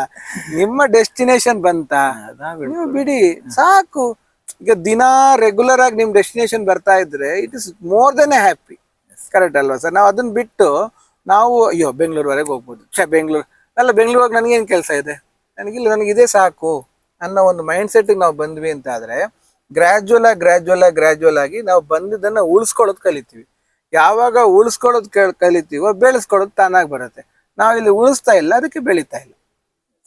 ನಿಮ್ಮ ಡೆಸ್ಟಿನೇಷನ್ ಬಂತಾ. ನೀವು ಬಿಡಿ. ಸಾಕು. ಈಗ ದಿನಾ ರೆಗ್ಯುಲರ್ ಆಗಿ ನಿಮ್ ಡೆಸ್ಟಿನೇಷನ್ ಬರ್ತಾ ಇದ್ರೆ it is more than a happy correct ಅಲ್ವಾ ಸರ್? ನಾವು ಅದನ್ನ ಬಿಟ್ಟು ನಾವು ಅಯ್ಯೋ ಬೆಂಗಳೂರುವರೆಗೆ ಹೋಗ್ಬೋದು. ಛೆ ಬೆಂಗಳೂರು. ಅಲ್ಲ ಬೆಂಗಳೂರಿಗೆ ಹೋಗಿ ನನಗೇನು ಕೆಲಸ ಇದೆ? ನನಗಿಲ್ಲ ನನಗೆ ಇದೇ ಸಾಕು ಅನ್ನೋ ಒಂದು ಮೈಂಡ್ ಸೆಟ್ಗೆ ನಾವು ಬಂದ್ವಿ ಅಂತ ಆದ್ರೆ ಗ್ರ್ಯಾಜುವಲ್ ಆಗಿ ಗ್ರ್ಯಾಜುವಲ್ ಆಗಿ ಗ್ರ್ಯಾಜುವಲ್ ಆಗಿ ನಾವು ಬಂದಿದ್ದನ್ನ ಉಳಿಸ್ಕೊಳ್ಳೋದು ಕಲಿತೀವಿ. ಯಾವಾಗ ಉಳಿಸ್ಕೊಳ್ಳೋದು ಕೇಳಿ ಕಲಿತೀವೋ ಬೆಳೆಸ್ಕೊಳ್ಳೋದು ತಾನಾಗಿ ಬರುತ್ತೆ. ನಾವು ಇಲ್ಲಿ ಉಳಿಸ್ತಾ ಇಲ್ಲ ಅದಕ್ಕೆ ಬೆಳೀತಾ ಇಲ್ಲ.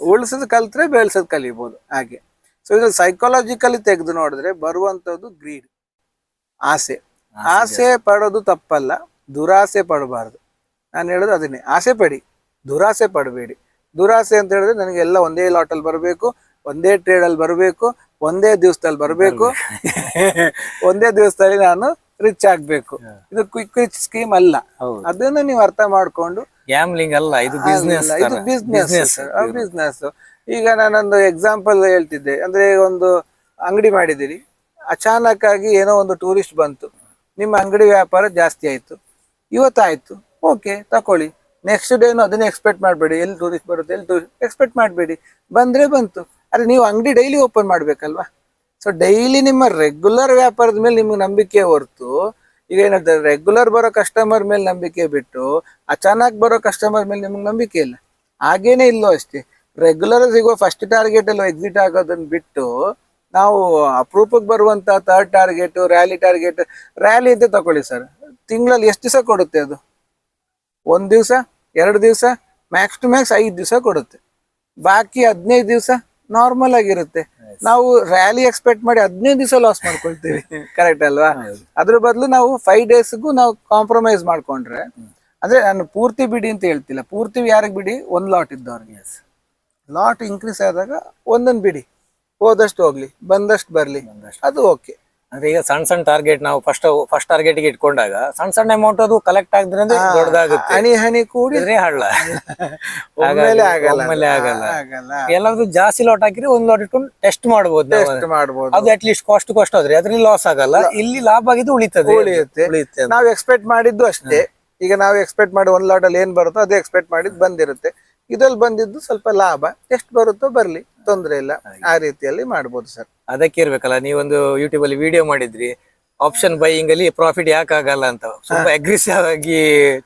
ಉಳಿಸೋದು ಕಲಿತ್ರೆ ಬೆಳೆಸೋದು ಕಲಿಬೋದು ಹಾಗೆ. ಸೊ ಇದು ಸೈಕಾಲಜಿಕಲಿ ತೆಗೆದು ನೋಡಿದ್ರೆ ಬರುವಂತದ್ದು ಗ್ರೀಡ್ ಆಸೆ. ಆಸೆ ಪಡೋದು ತಪ್ಪಲ್ಲ ದುರಾಸೆ ಪಡಬಾರ್ದು. ನಾನು ಹೇಳೋದು ಅದನ್ನೇ. ಆಸೆ ಪಡಿ ದುರಾಸೆ ಪಡಬೇಡಿ. ದುರಾಸೆ ಅಂತ ಹೇಳಿದ್ರೆ ನನಗೆ ಎಲ್ಲ ಒಂದೇ ಲಾಟಲ್ಲಿ ಬರಬೇಕು ಒಂದೇ ಟ್ರೇಡಲ್ಲಿ ಬರಬೇಕು ಒಂದೇ ದಿವಸದಲ್ಲಿ ಬರಬೇಕು. ಒಂದೇ ದಿವಸದಲ್ಲಿ ನಾನು ರಿಚ್ ಆಗ್ಬೇಕು. ಇದು ಕ್ವಿಕ್ ರಿಚ್ ಸ್ಕೀಮ್ ಅಲ್ಲ. ಅದನ್ನ ನೀವು ಅರ್ಥ ಮಾಡ್ಕೊಂಡು ಗ್ಯಾಮ್ಲಿಂಗ್ ಅಲ್ಲ ಇದು ಬಿಸ್ನೆಸ್ ಇದು ಬಿಸ್ನೆಸ್ ಬಿಸ್ನೆಸ್ ಈಗ ನಾನೊಂದು ಎಕ್ಸಾಂಪಲ್ ಹೇಳ್ತಿದ್ದೆ. ಅಂದ್ರೆ ಒಂದು ಅಂಗಡಿ ಮಾಡಿದಿರಿ ಅಚಾನಕ್ ಆಗಿ ಏನೋ ಒಂದು ಟೂರಿಸ್ಟ್ ಬಂತು. ನಿಮ್ಮ ಅಂಗಡಿ ವ್ಯಾಪಾರ ಜಾಸ್ತಿ ಆಯ್ತು. ಇವತ್ತಾಯ್ತು. ಓಕೆ ತಕೊಳ್ಳಿ. ನೆಕ್ಸ್ಟ್ ಡೇನು ಅದನ್ನ ಎಕ್ಸ್ಪೆಕ್ಟ್ ಮಾಡಬೇಡಿ. ಎಲ್ಲಿ ಟೂರಿಸ್ಟ್ ಬರುತ್ತೆ ಎಲ್ಲಿ ಟೂರಿಸ್ಟ್ ಎಕ್ಸ್ಪೆಕ್ಟ್ ಮಾಡಬೇಡಿ. ಬಂದ್ರೆ ಬಂತು. ಅರೆ ನೀವು ಅಂಗಡಿ ಡೈಲಿ ಓಪನ್ ಮಾಡ್ಬೇಕಲ್ವಾ? ಸೊ ಡೈಲಿ ನಿಮ್ಮ ರೆಗ್ಯುಲರ್ ವ್ಯಾಪಾರದ ಮೇಲೆ ನಿಮ್ಗೆ ನಂಬಿಕೆ ಹೊರತು, ಈಗ ಏನಾಗ್ತದೆ ರೆಗ್ಯುಲರ್ ಬರೋ ಕಸ್ಟಮರ್ ಮೇಲೆ ನಂಬಿಕೆ ಬಿಟ್ಟು, ಅಚಾನಕ್ ಬರೋ ಕಸ್ಟಮರ್ ಮೇಲೆ ನಿಮ್ಗೆ ನಂಬಿಕೆ ಇಲ್ಲ. ಹಾಗೇನೆ ಇಲ್ಲೋ ಅಷ್ಟೇ. ರೆಗ್ಯುಲರ್ ಸಿಗುವ ಫಸ್ಟ್ ಟಾರ್ಗೆಟ್ ಅಲ್ಲಿ ಎಕ್ಸಿಟ್ ಆಗೋದನ್ನ ಬಿಟ್ಟು, ನಾವು ಅಪರೂಪಕ್ಕೆ ಬರುವಂತ third target rally target rally ಅಂತ ತಗೊಳ್ಳಿ ಸರ್ ತಿಂಗಳಲ್ಲಿ ಎಷ್ಟು ದಿವಸ ಕೊಡುತ್ತೆ ಅದು? ಒಂದು ದಿವಸ, ಎರಡು ದಿವಸ ಮ್ಯಾಕ್ಸ್ ಟು ಮ್ಯಾಕ್ಸ್ ಐದು ದಿವಸ ಕೊಡುತ್ತೆ. ಬಾಕಿ ಹದಿನೈದು ದಿವಸ ನಾರ್ಮಲ್ ಆಗಿರುತ್ತೆ. ನಾವು ರ್ಯಾಲಿ ಎಕ್ಸ್ಪೆಕ್ಟ್ ಮಾಡಿ ಹದಿನೈದು ದಿವಸ ಲಾಸ್ ಮಾಡ್ಕೊಳ್ತೀವಿ. ಕರೆಕ್ಟ್ ಅಲ್ವಾ? ಅದ್ರ ಬದಲು ನಾವು ಫೈವ್ ಡೇಸ್ಗೂ ನಾವು ಕಾಂಪ್ರಮೈಸ್ ಮಾಡ್ಕೊಂಡ್ರೆ ಅಂದ್ರೆ ನಾನು ಪೂರ್ತಿ ಬಿಡಿ ಅಂತ ಹೇಳ್ತಿಲ್ಲ. ಪೂರ್ತಿ ಯಾರಿಗೆ ಬಿಡಿ? ಒಂದ್ ಲಾಟ್ ಇದ್ದವ್ರಿಗೆ. ಲಾಟ್ ಇನ್ಕ್ರೀಸ್ ಆದಾಗ ಒಂದೊಂದು ಬಿಡಿ. ಹೋದಷ್ಟು ಹೋಗ್ಲಿ ಬಂದಷ್ಟು ಬರ್ಲಿ. ಅದು ಓಕೆ ಅಂದ್ರೆ ಈಗ ಸಣ್ಣ ಸಣ್ಣ ಟಾರ್ಗೆಟ್ ನಾವು ಫಸ್ಟ್ ಫಸ್ಟ್ ಟಾರ್ಗೆಟ್ಗೆ ಇಟ್ಕೊಂಡಾಗ ಸಣ್ಣ ಸಣ್ಣ ಅಮೌಂಟ್ ಅದು ಕಲೆಕ್ಟ್ ಆಗಿದ್ರೆ ಅಂದ್ರೆ ದೊಡ್ಡದಾಗುತ್ತೆ. ಹನಿ ಹನಿ ಕೂಡಿ ಇದ್ರೆ ಹಳ್ಳ. ಆಗಲ್ಲ ಆಗಲ್ಲ. ಎಲ್ಲಾದ್ರೂ ಜಾಸ್ತಿ ಲಾಟ್ ಹಾಕಿದ್ರೆ ಒಂದ್ ಲಾಟ್ ಇಟ್ಕೊಂಡು ಟೆಸ್ಟ್ ಮಾಡಬಹುದು ಟೆಸ್ಟ್ ಮಾಡ್ಬೋದು. ಅದು ಅಟ್ ಲೀಸ್ಟ್ ಕಾಸ್ಟ್ ಕಾಸ್ಟ್ ಆದ್ರೆ ಅದ್ರಲ್ಲಿ ಲಾಸ್ ಆಗಲ್ಲ. ಇಲ್ಲಿ ಲಾಭ ಆಗಿದ್ದು ಉಳಿತದೆ. ಉಳಿಯುತ್ತೆ. ಉಳಿಯುತ್ತೆ ನಾವು ಎಕ್ಸ್ಪೆಕ್ಟ್ ಮಾಡಿದ್ದು ಅಷ್ಟೇ. ಈಗ ನಾವು ಎಕ್ಸ್ಪೆಕ್ಟ್ ಮಾಡಿ ಒಂದ್ ಲಾಟ್ ಅಲ್ಲಿ ಏನ್ ಬರುತ್ತೋ ಅದೇ ಎಕ್ಸ್ಪೆಕ್ಟ್ ಮಾಡಿದ್ ಬಂದಿರುತ್ತೆ. ಇದ್ರಲ್ಲಿ ಬಂದಿದ್ದು ಸ್ವಲ್ಪ ಲಾಭ. ಎಷ್ಟು ಬರುತ್ತೋ ಬರ್ಲಿ. ತೊಂದ್ರೆ ಇಲ್ಲ. ಆ ರೀತಿಯಲ್ಲಿ ಮಾಡ್ಬೋದು ಸರ್. ಅದಕ್ಕೆ ಇರ್ಬೇಕಲ್ಲ ನೀವೊಂದು ಯೂಟ್ಯೂಬ್ ಅಲ್ಲಿ ವಿಡಿಯೋ ಮಾಡಿದ್ರಿ. ಆಪ್ಷನ್ ಬೈಯಿಂಗ್ ಅಲ್ಲಿ ಪ್ರಾಫಿಟ್ ಯಾಕಾಗಲ್ಲ ಅಂತ. ಸ್ವಲ್ಪ ಅಗ್ರೆಸಿವ್ ಆಗಿ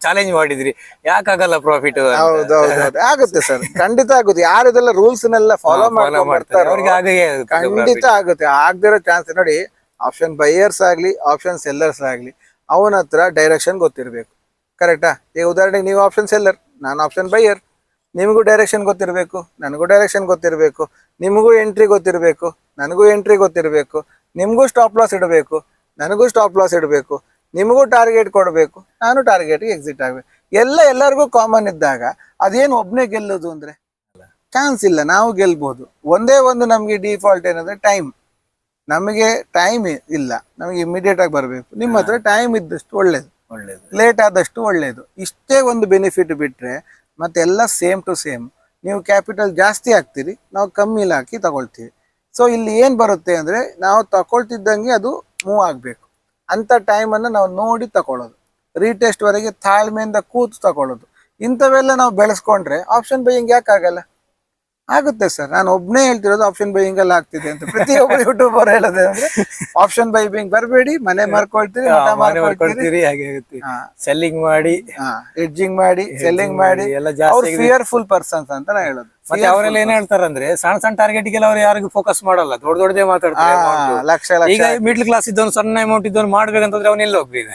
ಚಾಲೆಂಜ್ ಮಾಡಿದ್ರಿ. ಯಾಕಾಗಲ್ಲ ಪ್ರಾಫಿಟ್ ಹೌದೌದು ಆಗುತ್ತೆ ಸರ್. ಖಂಡಿತ ಆಗುತ್ತೆ. ಯಾರು ಇದೆಲ್ಲ ರೂಲ್ಸ್ ನೆಲ್ಲ ಫಾಲೋ ಮಾಡ್ತಾರೆ. ಖಂಡಿತ ಆಗುತ್ತೆ. ಆಗದಿರೋ ಚಾನ್ಸ್ ನೋಡಿ ಆಪ್ಷನ್ ಬೈಯರ್ಸ್ ಆಗ್ಲಿ ಆಪ್ಷನ್ ಸೆಲ್ಲರ್ಸ್ ಆಗ್ಲಿ ಅವನ ಹತ್ರ ಡೈರೆಕ್ಷನ್ ಗೊತ್ತಿರಬೇಕು ಕರೆಕ್ಟಾ ಈಗ ಉದಾಹರಣೆಗೆ ನೀವು ಆಪ್ಷನ್ ಸೆಲ್ಲರ್ ನಾನು ಆಪ್ಷನ್ ಬೈಯರ್ ನಿಮಗೂ ಡೈರೆಕ್ಷನ್ ಗೊತ್ತಿರಬೇಕು ನನಗೂ ಡೈರೆಕ್ಷನ್ ಗೊತ್ತಿರಬೇಕು ನಿಮಗೂ ಎಂಟ್ರಿ ಗೊತ್ತಿರಬೇಕು ನನಗೂ ಎಂಟ್ರಿ ಗೊತ್ತಿರಬೇಕು ನಿಮಗೂ ಸ್ಟಾಪ್ ಲಾಸ್ ಇಡಬೇಕು ನನಗೂ ಸ್ಟಾಪ್ ಲಾಸ್ ಇಡಬೇಕು ನಿಮಗೂ ಟಾರ್ಗೆಟ್ ಕೊಡಬೇಕು ನಾನು ಟಾರ್ಗೆಟ್ಗೆ ಎಕ್ಸಿಟ್ ಆಗಬೇಕು. ಎಲ್ಲ ಎಲ್ಲರಿಗೂ ಕಾಮನ್ ಇದ್ದಾಗ ಅದೇನು ಒಬ್ಬನೇ ಗೆಲ್ಲೋದು ಅಂದರೆ? ಚಾನ್ಸ್ ಇಲ್ಲ ನಾವು ಗೆಲ್ಬೋದು. ಒಂದೇ ಒಂದು ನಮಗೆ ಡಿಫಾಲ್ಟ್ ಏನಂದರೆ ಟೈಮ್ ನಮಗೆ ಟೈಮ್ ಇಲ್ಲ ನಮಗೆ ಇಮಿಡಿಯೇಟ್ ಆಗಿ ಬರಬೇಕು. ನಿಮ್ಮ ಹತ್ರ ಟೈಮ್ ಇದ್ದಷ್ಟು ಒಳ್ಳೇದು. ಒಳ್ಳೇದು. ಲೇಟ್ ಆದಷ್ಟು ಒಳ್ಳೇದು. ಇಷ್ಟೇ ಒಂದು ಬೆನಿಫಿಟ್ ಬಿಟ್ರೆ ಮತ್ತೆಲ್ಲ ಸೇಮ್ ಟು ಸೇಮ್ ನೀವು ಕ್ಯಾಪಿಟಲ್ ಜಾಸ್ತಿ ಹಾಕ್ತೀರಿ, ನಾವು ಕಮ್ಮಿಲಿ ಹಾಕಿ ತಗೊಳ್ತೀವಿ. ಸೊ ಇಲ್ಲಿ ಏನು ಬರುತ್ತೆ ಅಂದ್ರೆ, ನಾವು ತಗೊಳ್ತಿದ್ದಂಗೆ ಅದು ಮೂವ್ ಆಗಬೇಕು. ಅಂತ ಟೈಮನ್ನು ನಾವು ನೋಡಿ ತಗೊಳ್ಳೋದು. ರೀಟೆಸ್ಟ್ವರೆಗೆ ತಾಳ್ಮೆಯಿಂದ ಕೂತು ತಗೊಳ್ಳೋದು. ಇಂಥವೆಲ್ಲ ನಾವು ಬೆಳೆಸ್ಕೊಂಡ್ರೆ ಆಪ್ಷನ್ ಬೈಯಿಂಗ್ ಯಾಕೆ ಆಗಲ್ಲ? ಆಗುತ್ತೆ ಸರ್. ನಾನು ಒಬ್ನೇ ಹೇಳ್ತಿರೋದು ಆಪ್ಷನ್ ಬೈಯಿಂಗ್ ಅಲ್ಲಿ ಆಗ್ತಿದೆ ಅಂತ. ಪ್ರತಿಯೊಬ್ಬ ಯೂಟ್ಯೂಬರ್ ಹೇಳೋದೇ ಅಂದ್ರೆ ಆಪ್ಷನ್ ಬೈಬಿಂಗ್ ಬರಬೇಡಿ ಮನೆ ಮಾರ್ಕೊಳ್ತೀರಿ ಹಾಗೆ ಆಗುತ್ತೆ. ಸೆಲ್ಲಿಂಗ್ ಮಾಡಿ ಎಡ್ಜಿಂಗ್ ಮಾಡಿ ಸೆಲ್ಲಿಂಗ್ ಮಾಡಿ. ಎಲ್ಲ ಜಾಸ್ತಿ ಫಿಯರ್ ಫಿಯರ್ಫುಲ್ ಪರ್ಸನ್ಸ್ ಅಂತ ನಾ ಹೇಳೋದು. ಮತ್ತೆ ಅವರೆಲ್ಲ ಏನ್ ಹೇಳ್ತಾರಂದ್ರೆ ಸಣ್ಣ ಸಣ್ಣ ಟಾರ್ಗೆಟ್ ಗೆಲ್ಲ ಅವ್ರು ಯಾರಿಗೂ ಫೋಕಸ್ ಮಾಡಲ್ಲ. ದೊಡ್ಡ ದೊಡ್ಡದೇ ಮಾತಾಡ್ತಾರೆ ಲಕ್ಷ ಲಕ್ಷ. ಈಗ ಮಿಡ್ಲ್ ಕ್ಲಾಸ್ ಇದ್ದವನು ಸಣ್ಣ ಅಮೌಂಟ್ ಇದ್ದವನು ಮಾಡ್ಬೇಕಂತಂದ್ರೆ ಅವನು ಎಲ್ಲ ಹೋಗ್ಬೇಕು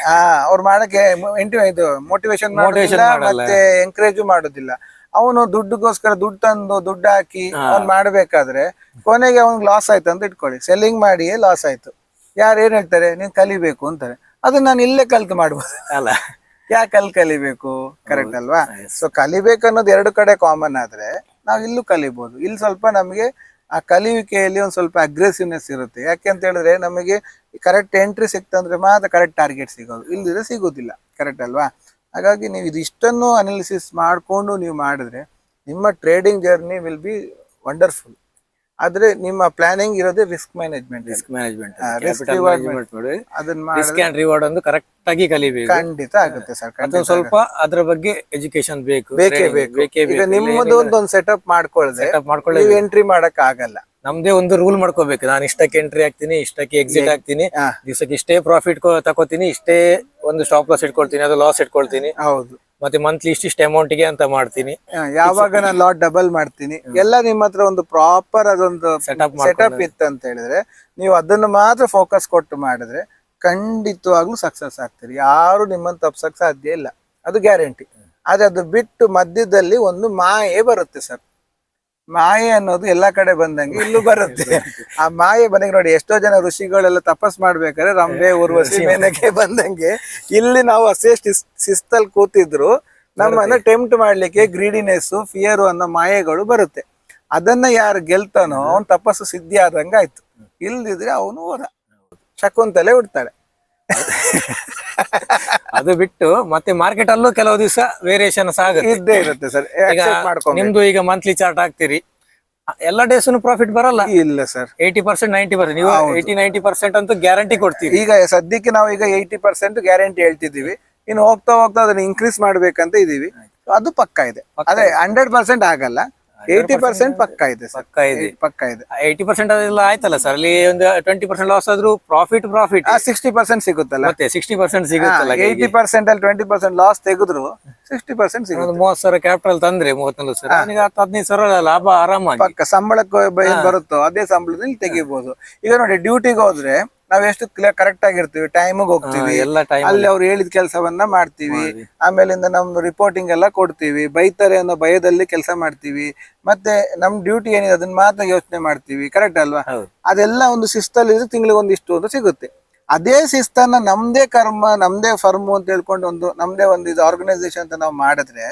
ಅವ್ರು ಮಾಡಕ್ಕೆ ಇಂಟಿ ಇದು ಮೋಟಿವೇಶನ್ ಮಾಡೋದಿಲ್ಲ ಮತ್ತೆ ಎಂಕರೇಜ್ ಮಾಡೋದಿಲ್ಲ. ಅವನು ದುಡ್ಡುಗೋಸ್ಕರ ದುಡ್ಡು ತಂದು ದುಡ್ಡು ಹಾಕಿ ಅವ್ನು ಮಾಡ್ಬೇಕಾದ್ರೆ ಕೊನೆಗೆ ಅವ್ನಿಗೆ ಲಾಸ್ ಆಯ್ತು ಅಂತ ಇಟ್ಕೊಳ್ಳಿ. ಸೆಲ್ಲಿಂಗ್ ಮಾಡಿಯೇ ಲಾಸ್ ಆಯ್ತು. ಯಾರು ಏನ್ ಹೇಳ್ತಾರೆ? ನೀನ್ ಕಲಿಬೇಕು ಅಂತಾರೆ. ಅದನ್ನ ನಾನು ಇಲ್ಲೇ ಕಲ್ತು ಮಾಡ್ಬೋದು. ಅಲ್ಲ. ಯಾಕೆ ಅಲ್ಲಿ ಕಲಿಬೇಕು? ಕರೆಕ್ಟ್ ಅಲ್ವಾ? ಸೊ ಕಲಿಬೇಕು ಅನ್ನೋದು ಎರಡು ಕಡೆ ಕಾಮನ್ ಆದ್ರೆ ನಾವು ಇಲ್ಲೂ ಕಲಿಬಹುದು ಇಲ್ಲಿ ಸ್ವಲ್ಪ ನಮಗೆ ಆ ಕಲಿಯುವಿಕೆಯಲ್ಲಿ ಒಂದ್ ಸ್ವಲ್ಪ ಅಗ್ರೆಸಿವ್ನೆಸ್ ಇರುತ್ತೆ. ಯಾಕೆ ಅಂತ ಹೇಳಿದ್ರೆ ನಮಗೆ ಕರೆಕ್ಟ್ ಎಂಟ್ರಿ ಸಿಕ್ತಂದ್ರೆ ಮಾತ್ರ ಕರೆಕ್ಟ್ ಟಾರ್ಗೆಟ್ ಸಿಗೋದು. ಇಲ್ದಿದ್ರೆ ಸಿಗೋದಿಲ್ಲ. ಕರೆಕ್ಟ್ ಅಲ್ವಾ? ಹಾಗಾಗಿ ನೀವು ಇದಿಷ್ಟನ್ನು ಅನಾಲಿಸಿಸ್ ಮಾಡಿಕೊಂಡು ನೀವು ಮಾಡಿದ್ರೆ ನಿಮ್ಮ trading journey will be wonderful ಆದ್ರೆ ನಿಮ್ಮ ಪ್ಲಾನಿಂಗ್ ಇರೋದೇ risk management risk management risk management ನೋಡಿ. ಅದನ್ನ ರಿಸ್ಕ್ ಅಂಡ್ ರಿವಾರ್ಡ್ ಒಂದು ಕರೆಕ್ಟ್ ಆಗಿ ಕಲಿಬೇಕು. ಖಂಡಿತ ಆಗುತ್ತೆ ಸರ್ ಅದು ಸ್ವಲ್ಪ ಅದ್ರ ಬಗ್ಗೆ ಎಜುಕೇಶನ್ ಬೇಕು ಬೇಕೇ ಬೇಕು. ಈಗ ನಿಮ್ಮದು ಒಂದೊಂದು ಸೆಟಪ್ ಮಾಡ್ಕೊಳ್ದೆ ಸೆಟಪ್ ಮಾಡ್ಕೊಳ್ಳಿ ನೀವು ಎಂಟ್ರಿ ಮಾಡಕ್ ಆಗಲ್ಲ ನಮ್ದೇ ಒಂದು ರೂಲ್ ಮಾಡ್ಕೋಬೇಕು. ನಾನು ಇಷ್ಟಕ್ಕೆ ಎಂಟ್ರಿ ಆಗ್ತೀನಿ ಇಷ್ಟಕ್ಕೆ ಎಕ್ಸಿಟ್ ಆಗ್ತೀನಿ. ದಿವಸಕ್ಕೆ ಇಷ್ಟೇ ಪ್ರಾಫಿಟ್ ತಗೋತೀನಿ ಇಷ್ಟೇ ಒಂದು ಸ್ಟಾಪ್ ಲಾಸ್ ಇಟ್ಕೊಳ್ತೀನಿ ಅದು ಲಾಸ್ ಇಟ್ಕೊಳ್ತೀನಿ. ಹೌದು. ಮತ್ತೆ ಮಂತ್ಲಿ ಇಷ್ಟಿಷ್ಟು ಅಮೌಂಟ್ಗೆ ಅಂತ ಮಾಡ್ತೀನಿ. ಯಾವಾಗ ನಾನು ಲಾಟ್ ಡಬಲ್ ಮಾಡ್ತೀನಿ. ಎಲ್ಲ ನಿಮ್ಮ ಹತ್ರ ಒಂದು ಪ್ರಾಪರ್ ಅದೊಂದು ಸೆಟಪ್ ಸೆಟಪ್ ಇತ್ತು ಅಂತ ಹೇಳಿದ್ರೆ ನೀವು ಅದನ್ನು ಮಾತ್ರ ಫೋಕಸ್ ಕೊಟ್ಟು ಮಾಡಿದ್ರೆ ಖಂಡಿತವಾಗ್ಲೂ ಸಕ್ಸಸ್ ಆಗ್ತೀರಿ. ಯಾರು ನಿಮ್ಮನ್ನು ತಪ್ಸಕ್ ಸಾಧ್ಯ ಇಲ್ಲ. ಅದು ಗ್ಯಾರಂಟಿ ಆದ್ರೆ ಅದು ಬಿಟ್ಟು ಮಧ್ಯದಲ್ಲಿ ಒಂದು ಮಾಯೆ ಬರುತ್ತೆ ಸರ್. ಮಾಯೆ ಅನ್ನೋದು ಎಲ್ಲಾ ಕಡೆ ಬಂದಂಗೆ ಇಲ್ಲೂ ಬರುತ್ತೆ. ಆ ಮಾಯೆ ಬಂದಂಗೆ ನೋಡಿ ಎಷ್ಟೋ ಜನ ಋಷಿಗಳೆಲ್ಲ ತಪಸ್ ಮಾಡ್ಬೇಕಾದ್ರೆ ರಂಬೆ ಊರ್ವಶಿ ಮೇನಕ್ಕೆ ಬಂದಂಗೆ ಇಲ್ಲಿ ನಾವು ಅಷ್ಟೇ ಶಿಸ್- ಶಿಸ್ತಲ್ಲಿ ಕೂತಿದ್ರು. ನಮ್ಮನ್ನ ಟೆಂಪ್ಟ್ ಮಾಡ್ಲಿಕ್ಕೆ ಗ್ರೀಡಿನೆಸ್ ಫಿಯರ್ ಅನ್ನೋ ಮಾಯೆಗಳು ಬರುತ್ತೆ. ಅದನ್ನ ಯಾರು ಗೆಲ್ತಾನೋ ಅವ್ನ್ ತಪಸ್ಸು ಸಿದ್ಧಿ ಆದಂಗ ಆಯ್ತು. ಇಲ್ದಿದ್ರೆ ಅವನು ಹೋದ. ಶಕುಂತಲೆ ಉಡ್ತಾಳೆ ಅದು ಬಿಟ್ಟು ಮತ್ತೆ ಮಾರ್ಕೆಟ್ ಅಲ್ಲೂ ಕೆಲವು ದಿವಸ ವೇರಿಯೇಷನ್ಸ್ ಆಗುತ್ತೆ. ಇದ್ದೇ ಇರುತ್ತೆ ಸರ್. ನಿಮ್ದು ಈಗ ಮಂತ್ಲಿ ಚಾರ್ಟ್ ಹಾಕ್ತೀರಿ. ಎಲ್ಲ ಡೇಸ್ ಪ್ರಾಫಿಟ್ ಬರಲ್ಲ. ಇಲ್ಲ sir. Eighty percent ninety percent ನೀವು ಏಯ್ಟಿ ನೈಂಟಿ ಪರ್ಸೆಂಟ್ ಅಂತೂ ಗ್ಯಾರಂಟಿ ಕೊಡ್ತೀವಿ ಈಗ ಸದ್ಯಕ್ಕೆ ನಾವು ಈಗ ಏಯ್ಟಿ ಪರ್ಸೆಂಟ್ ಗ್ಯಾರಂಟಿ ಹೇಳ್ತಿದ್ದೀವಿ. ಇನ್ನು ಹೋಗ್ತಾ ಹೋಗ್ತಾ ಅದನ್ನ ಇನ್ಕ್ರೀಸ್ ಮಾಡ್ಬೇಕಂತ ಇದೀವಿ. ಅದು ಪಕ್ಕ ಇದೆ. ಅದೇ ಹಂಡ್ರೆಡ್ ಪರ್ಸೆಂಟ್ ಆಗಲ್ಲ. ಏಯ್ಟಿ ಪರ್ಸೆಂಟ್ ಪಕ್ಕ ಇದೆ ಸರ್ ಪಕ್ಕ ಇದೆ. ಪಕ್ಕ ಇದೆ. ಏಯ್ಟಿ ಪರ್ಸೆಂಟ್ ಅದೆಲ್ಲ ಆಯ್ತಲ್ಲ ಸರ್ ಅಲ್ಲಿ ಒಂದು ಟ್ವೆಂಟಿ ಪರ್ಸೆಂಟ್ ಲಾಸ್ ಆದ್ರೂ ಪ್ರಾಫಿಟ್ ಪ್ರಾಫಿಟ್ ಸಿಕ್ಸ್ಟಿ ಪರ್ಸೆಂಟ್ ಸಿಗುತ್ತಲ್ಲ? ಮತ್ತೆ ಸಿಕ್ಸ್ಟಿ ಪರ್ಸೆಂಟ್ ಸಿಗುತ್ತಲ್ಲ ಏಯ್ಟಿ ಪರ್ಸೆಂಟ್ ಅಲ್ಲಿ ಟ್ವೆಂಟಿ ಪರ್ಸೆಂಟ್ ಲಾಸ್ ತೆಗೆದ್ರು ಸಿಕ್ಸ್ಟಿ ಪರ್ಸೆಂಟ್ ಸಿಗುತ್ತೆ. ಒಂದು ಮೂವತ್ ಸಾವಿರ ಕ್ಯಾಪಿಟಲ್ ತಂದ್ರೆ ಮೂವತ್ತೊಂದು ಸಾವಿರ. ನನಗೆ ಹತ್ತು ಹದಿನೈದು ಸಾವಿರ ಲಾಭ ಆರಾಮಾಗಿ. ಪಕ್ಕ ಸಂಬಳಕ್ಕೆ ಬರುತ್ತೋ ಅದೇ ಸಂಬಳದಲ್ಲಿ ತೆಗಿಬಹುದು ಈಗ ನೋಡಿ ಡ್ಯೂಟಿಗೆ ಹೋದ್ರೆ ನಾವ್ ಎಷ್ಟು ಕರೆಕ್ಟ್ ಆಗಿರ್ತೀವಿ ಟೈಮಿಗೆ ಹೋಗ್ತೀವಿ ಎಲ್ಲ ಅಲ್ಲಿ ಅವ್ರು ಹೇಳಿದ ಕೆಲಸವನ್ನ ಮಾಡ್ತೀವಿ ಆಮೇಲಿಂದ ನಮ್ ರಿಪೋರ್ಟಿಂಗ್ ಎಲ್ಲ ಕೊಡ್ತೀವಿ ಬೈತಾರೆ ಅನ್ನೋ ಭಯದಲ್ಲಿ ಕೆಲಸ ಮಾಡ್ತೀವಿ ಮತ್ತೆ ನಮ್ ಡ್ಯೂಟಿ ಏನಿದೆ ಅದನ್ನ ಮಾತ್ರ ಯೋಚನೆ ಮಾಡ್ತೀವಿ ಕರೆಕ್ಟ್ ಅಲ್ವಾ. ಅದೆಲ್ಲ ಒಂದು ಶಿಸ್ತಲ್ಲಿ ತಿಂಗಳಿಗೆ ಒಂದಿಷ್ಟು ಅಂತ ಸಿಗುತ್ತೆ. ಅದೇ ಶಿಸ್ತನ್ನ ನಮ್ದೇ ಕರ್ಮ ನಮ್ದೇ ಫರ್ಮು ಅಂತ ಹೇಳ್ಕೊಂಡು ಒಂದು ನಮ್ದೇ ಒಂದು ಇದು ಆರ್ಗನೈಸೇಷನ್ ಅಂತ ನಾವು ಮಾಡಿದ್ರೆ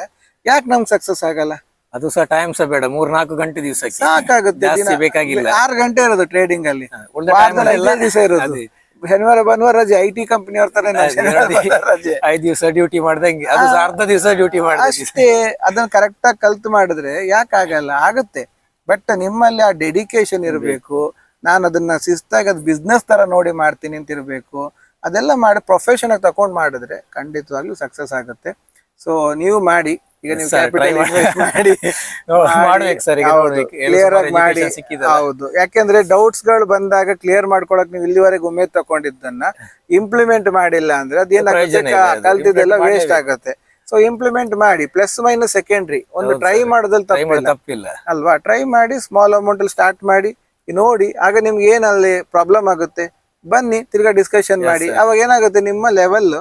ಯಾಕೆ ನಮ್ಗೆ ಸಕ್ಸಸ್ ಆಗಲ್ಲ? ಅದು ಸಹ ಟೈಮ್ ಸಹ ಬೇಡ. ಮೂರ್ ನಾಲ್ಕು ಗಂಟೆ ದಿವಸಕ್ಕೆ ಸಾಕಾಗುತ್ತೆ. ಜಾಸ್ತಿ ದಿನ. ಬೇಕಾಗಿಲ್ಲ. ಆರು ಗಂಟೆ ಇರೋದು ಟ್ರೇಡಿಂಗ್ ಅಲ್ಲಿ. ಉಳ್ದ time ವಾರದಲ್ಲಿ ಅಲ್ಲೆಲ್ಲ ಐದೇ ದಿವಸ ಇರೋದು. ಅದೇ. ಶನಿವಾರ ಭಾನುವಾರ ರಜೆ ಐ ಟಿ ಕಂಪನಿ ಅವ್ರ ಶನಿವಾರ ಭಾನುವಾರ ರಜೆ. ಐದ್ ದಿವಸ ಡ್ಯೂಟಿ ಮಾಡ್ದಂಗೆ. ಅದು ಸಹ ಅರ್ಧ ದಿವಸ ಡ್ಯೂಟಿ ಮಾಡ್ದಂಗೆ ಅಷ್ಟೇ ಅದನ್ನ ಕರೆಕ್ಟ್ ಆಗಿ ಕಲ್ತು ಮಾಡಿದ್ರೆ ಯಾಕಾಗಲ್ಲ ಆಗುತ್ತೆ. ಬಟ್ ನಿಮ್ಮಲ್ಲಿ ಆ ಡೆಡಿಕೇಶನ್ ಇರಬೇಕು. ನಾನು ಅದನ್ನ ಶಿಸ್ತಾಗಿ ಅದು ಬಿಸ್ನೆಸ್ ತರ ನೋಡಿ ಮಾಡ್ತೀನಿ ಅಂತ ಇರಬೇಕು. ಅದೆಲ್ಲ ಮಾಡಿ ಪ್ರೊಫೆಷನ್ ಆಗಿ ತಕೊಂಡ್ ಮಾಡಿದ್ರೆ ಖಂಡಿತವಾಗ್ಲೂ ಸಕ್ಸಸ್ ಆಗುತ್ತೆ. ಸೊ ನೀವು ಮಾಡಿ. ಈಗ ನೀವು ಕ್ಯಾಪಿಟಲ್ ಮಾಡಿ. ಮಾಡ್ಬೇಕು ಕ್ಲಿಯರ್ ಆಗಿ ಹೌದು. ಯಾಕೆಂದ್ರೆ ಡೌಟ್ಸ್ಗಳು ಬಂದಾಗ ಕ್ಲಿಯರ್ ಮಾಡ್ಕೊಳಕ್ ನೀವು ಇಲ್ಲಿವರೆಗೆ ಉಮೇದ್ ತಕೊಂಡಿದ್ದನ್ನ ಇಂಪ್ಲಿಮೆಂಟ್ ಮಾಡಿಲ್ಲ ಅಂದ್ರೆ ಅದೇನಾಗುತ್ತೆ ಕಲ್ತಿದ್ದೆಲ್ಲ ವೇಸ್ಟ್ ಆಗುತ್ತೆ. ಸೊ ಇಂಪ್ಲಿಮೆಂಟ್ ಮಾಡಿ. ಪ್ಲಸ್ ಮೈನಸ್ ಸೆಕೆಂಡ್ರಿ ಒಂದು ಟ್ರೈ ಮಾಡೋದಲ್ಲಿ ಮಾಡೋದ್ರಲ್ಲಿ ತಪ್ಪಿಲ್ಲ. ಅಲ್ವಾ? ಟ್ರೈ ಮಾಡಿ ಸ್ಮಾಲ್ ಅಮೌಂಟ್ ಅಲ್ಲಿ ಸ್ಟಾರ್ಟ್ ಮಾಡಿ ನೋಡಿ ಆಗ ನಿಮ್ಗೆ ಏನಲ್ಲಿ ಅಲ್ಲಿ ಪ್ರಾಬ್ಲಮ್ ಆಗುತ್ತೆ? ಬನ್ನಿ ತಿರ್ಗಾ ಡಿಸ್ಕಷನ್ ಮಾಡಿ. ಅವಾಗ ಏನಾಗುತ್ತೆ? ನಿಮ್ಮ ಲೆವೆಲ್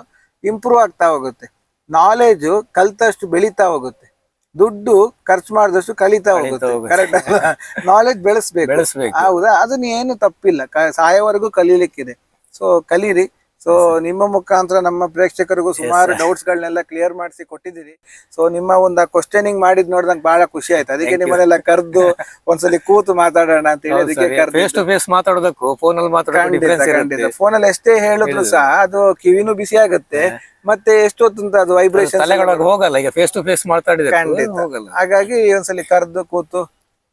ಇಂಪ್ರೂವ್ ಆಗ್ತಾ ಹೋಗುತ್ತೆ. ನಾಲೆಜ್ ಕಲ್ತಷ್ಟು ಬೆಳೀತಾ ಹೋಗುತ್ತೆ. ದುಡ್ಡು ಖರ್ಚು ಮಾಡಿದಷ್ಟು ಕಲಿತಾ ಹೋಗುತ್ತೆ. ಕರೆಕ್ಟ್ ನಾಲೆಜ್ ಬೆಳೆಸ್ಬೇಕು. ಹೌದಾ? ಅದನ್ನ ಏನು ತಪ್ಪಿಲ್ಲ. ಸಾಯವರೆಗೂ ಕಲೀಲಿಕ್ಕಿದೆ. ಸೊ ಕಲೀರಿ. ಸೊ ನಿಮ್ಮ ಮುಖಾಂತರ ನಮ್ಮ ಪ್ರೇಕ್ಷಕರಿಗೂ ಸುಮಾರು ಡೌಟ್ಸ್ ಗಳನ್ನೆಲ್ಲ ಕ್ಲಿಯರ್ ಮಾಡಿಸಿ ಕೊಟ್ಟಿದ್ದೀರಿ. ಸೊ ನಿಮ್ಮ ಒಂದು ಕ್ವಶನಿಂಗ್ ಮಾಡಿದ್ ನೋಡಿದಂಗೆ ಬಹಳ ಖುಷಿ ಆಯ್ತು. ಅದಕ್ಕೆ ನಿಮ್ಮನ್ನೆಲ್ಲ ಕರೆದು ಒಂದ್ಸಲಿ ಕೂತು ಮಾತಾಡೋಣ ಅಂತ ಹೇಳಿ ಅದಕ್ಕೆ ಫೇಸ್ ಟು ಫೇಸ್ ಮಾತಾಡೋದಕ್ಕೂ ಫೋನ್ ಅಲ್ಲಿ ಮಾತಾಡೋ ಡಿಫ್ರೆನ್ಸ್ ಇರುತ್ತೆ. ಫೋನಲ್ಲಿ ಎಷ್ಟೇ ಹೇಳಿದ್ರು ಸಹ ಅದು ಕಿವಿನೂ ಬಿಸಿ ಆಗುತ್ತೆ ಮತ್ತೆ ಎಷ್ಟೊತ್ತಂತ ಅದು ವೈಬ್ರೇಷನ್ ತಲೆಗಳೊಳಗೆ ಹೋಗಲ್ಲ ಈಗ ಫೇಸ್ ಟು ಫೇಸ್ ಮಾತಾಡಿದ್ರೆ ಹೋಗಲ್ಲ. ಹಾಗಾಗಿ ಒಂದ್ಸಲಿ ಕರೆದು ಕೂತು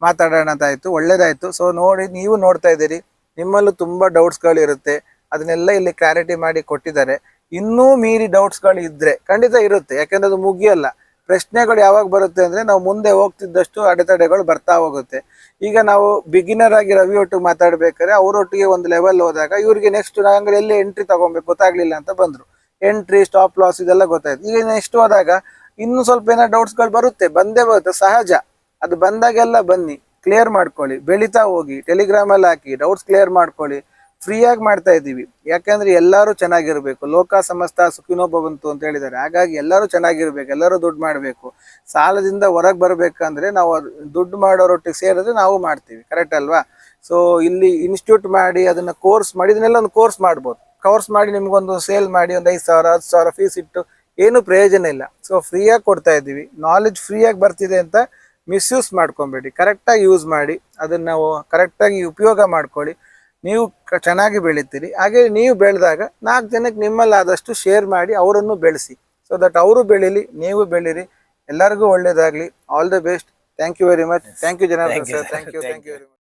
ಮಾತಾಡೋಣ ಅಂತ ಆಯ್ತು ಒಳ್ಳೇದಾಯ್ತು. ಸೊ ನೋಡಿ ನೀವು ನೋಡ್ತಾ ಇದ್ದೀರಿ ನಿಮ್ಮಲ್ಲೂ ತುಂಬಾ ಡೌಟ್ಸ್ಗಳು ಇರುತ್ತೆ. ಅದನ್ನೆಲ್ಲ ಇಲ್ಲಿ ಕ್ಲಾರಿಟಿ ಮಾಡಿ ಕೊಟ್ಟಿದ್ದಾರೆ. ಇನ್ನೂ ಮೀರಿ ಡೌಟ್ಸ್ಗಳು ಇದ್ರೆ ಖಂಡಿತ ಇರುತ್ತೆ ಯಾಕಂದ್ರೆ ಅದು ಮುಗಿಯಲ್ಲ. ಪ್ರಶ್ನೆಗಳು ಯಾವಾಗ ಬರುತ್ತೆ ಅಂದ್ರೆ ನಾವು ಮುಂದೆ ಹೋಗ್ತಿದ್ದಷ್ಟು ಅಡೆತಡೆಗಳು ಬರ್ತಾ ಹೋಗುತ್ತೆ. ಈಗ ನಾವು ಬಿಗಿನರ್ ಆಗಿ ರವಿ ಒಟ್ಟಿಗೆ ಮಾತಾಡ್ಬೇಕಾದ್ರೆ ಅವರೊಟ್ಟಿಗೆ ಒಂದು ಲೆವೆಲ್ ಹೋದಾಗ ಇವ್ರಿಗೆ ನೆಕ್ಸ್ಟ್ ನಾವು ಎಲ್ಲಿ ಎಂಟ್ರಿ ತಗೊಬೇಕು ಗೊತ್ತಾಗ್ಲಿಲ್ಲ ಅಂತ ಬಂದ್ರು. ಎಂಟ್ರಿ ಸ್ಟಾಪ್ ಲಾಸ್ ಇದೆಲ್ಲ ಗೊತ್ತಾಯ್ತು. ಈಗ ನೆಕ್ಸ್ಟ್ ಹೋದಾಗ ಇನ್ನು ಸ್ವಲ್ಪ ಏನೋ ಡೌಟ್ಸ್ಗಳು ಬರುತ್ತೆ, ಬಂದೇ ಬರುತ್ತೆ, ಸಹಜ. ಅದು ಬಂದಾಗೆಲ್ಲ ಬನ್ನಿ ಕ್ಲಿಯರ್ ಮಾಡ್ಕೊಳ್ಳಿ, ಬೆಳಿತಾ ಹೋಗಿ ಟೆಲಿಗ್ರಾಮ್ ಅಲ್ಲಿ ಹಾಕಿ ಡೌಟ್ಸ್ ಕ್ಲಿಯರ್ ಮಾಡ್ಕೊಳ್ಳಿ ಫ್ರೀಯಾಗಿ ಮಾಡ್ತಾ ಇದ್ದೀವಿ. ಯಾಕಂದ್ರೆ ಎಲ್ಲರೂ ಚೆನ್ನಾಗಿರಬೇಕು. ಲೋಕ ಸಮಸ್ತ ಸುಖಿನೋ ಬಂತು ಅಂತ ಹೇಳಿದ್ದಾರೆ. ಹಾಗಾಗಿ ಎಲ್ಲರೂ ಚೆನ್ನಾಗಿರ್ಬೇಕು, ಎಲ್ಲರೂ ದುಡ್ಡು ಮಾಡಬೇಕು. ಸಾಲದಿಂದ ಹೊರಗೆ ಬರಬೇಕಂದ್ರೆ ನಾವು ದುಡ್ಡು ಮಾಡೋರೊಟ್ಟಿಗೆ ಸೇರಿದ್ರೆ ನಾವು ಮಾಡ್ತೀವಿ. ಕರೆಕ್ಟ್ ಅಲ್ವಾ? ಸೊ ಇಲ್ಲಿ ಇನ್ಸ್ಟಿಟ್ಯೂಟ್ ಮಾಡಿ ಅದನ್ನ ಕೋರ್ಸ್ ಮಾಡಿ, ಇದನ್ನೆಲ್ಲ ಒಂದು ಕೋರ್ಸ್ ಮಾಡ್ಬೋದು. ಕೋರ್ಸ್ ಮಾಡಿ ನಿಮ್ಗೊಂದು ಸೇಲ್ ಮಾಡಿ ಒಂದು ಐದು ಸಾವಿರ ಹತ್ತು ಸಾವಿರ ಫೀಸ್ ಇಟ್ಟು ಏನು ಪ್ರಯೋಜನ ಇಲ್ಲ. ಸೊ ಫ್ರೀಯಾಗಿ ಕೊಡ್ತಾ ಇದ್ದೀವಿ. ನಾಲೆಜ್ ಫ್ರೀಯಾಗಿ ಬರ್ತಿದೆ ಅಂತ ಮಿಸ್ಯೂಸ್ ಮಾಡ್ಕೊಬೇಡಿ. ಕರೆಕ್ಟಾಗಿ ಯೂಸ್ ಮಾಡಿ ಅದನ್ನ ನಾವು ಕರೆಕ್ಟಾಗಿ ಉಪಯೋಗ ಮಾಡ್ಕೊಳ್ಳಿ. ನೀವು ಚೆನ್ನಾಗಿ ಬೆಳಿತೀರಿ. ಹಾಗೆ ನೀವು ಬೆಳೆದಾಗ ನಾಲ್ಕು ಜನಕ್ಕೆ ನಿಮ್ಮಲ್ಲಿ ಆದಷ್ಟು ಶೇರ್ ಮಾಡಿ ಅವರನ್ನು ಬೆಳೆಸಿ. ಸೊ ದಟ್ ಅವರು ಬೆಳೀಲಿ ನೀವು ಬೆಳೀರಿ. ಎಲ್ಲರಿಗೂ ಒಳ್ಳೇದಾಗ್ಲಿ. All the best thank you very much thank you Janardhan sir. Thank you thank you very much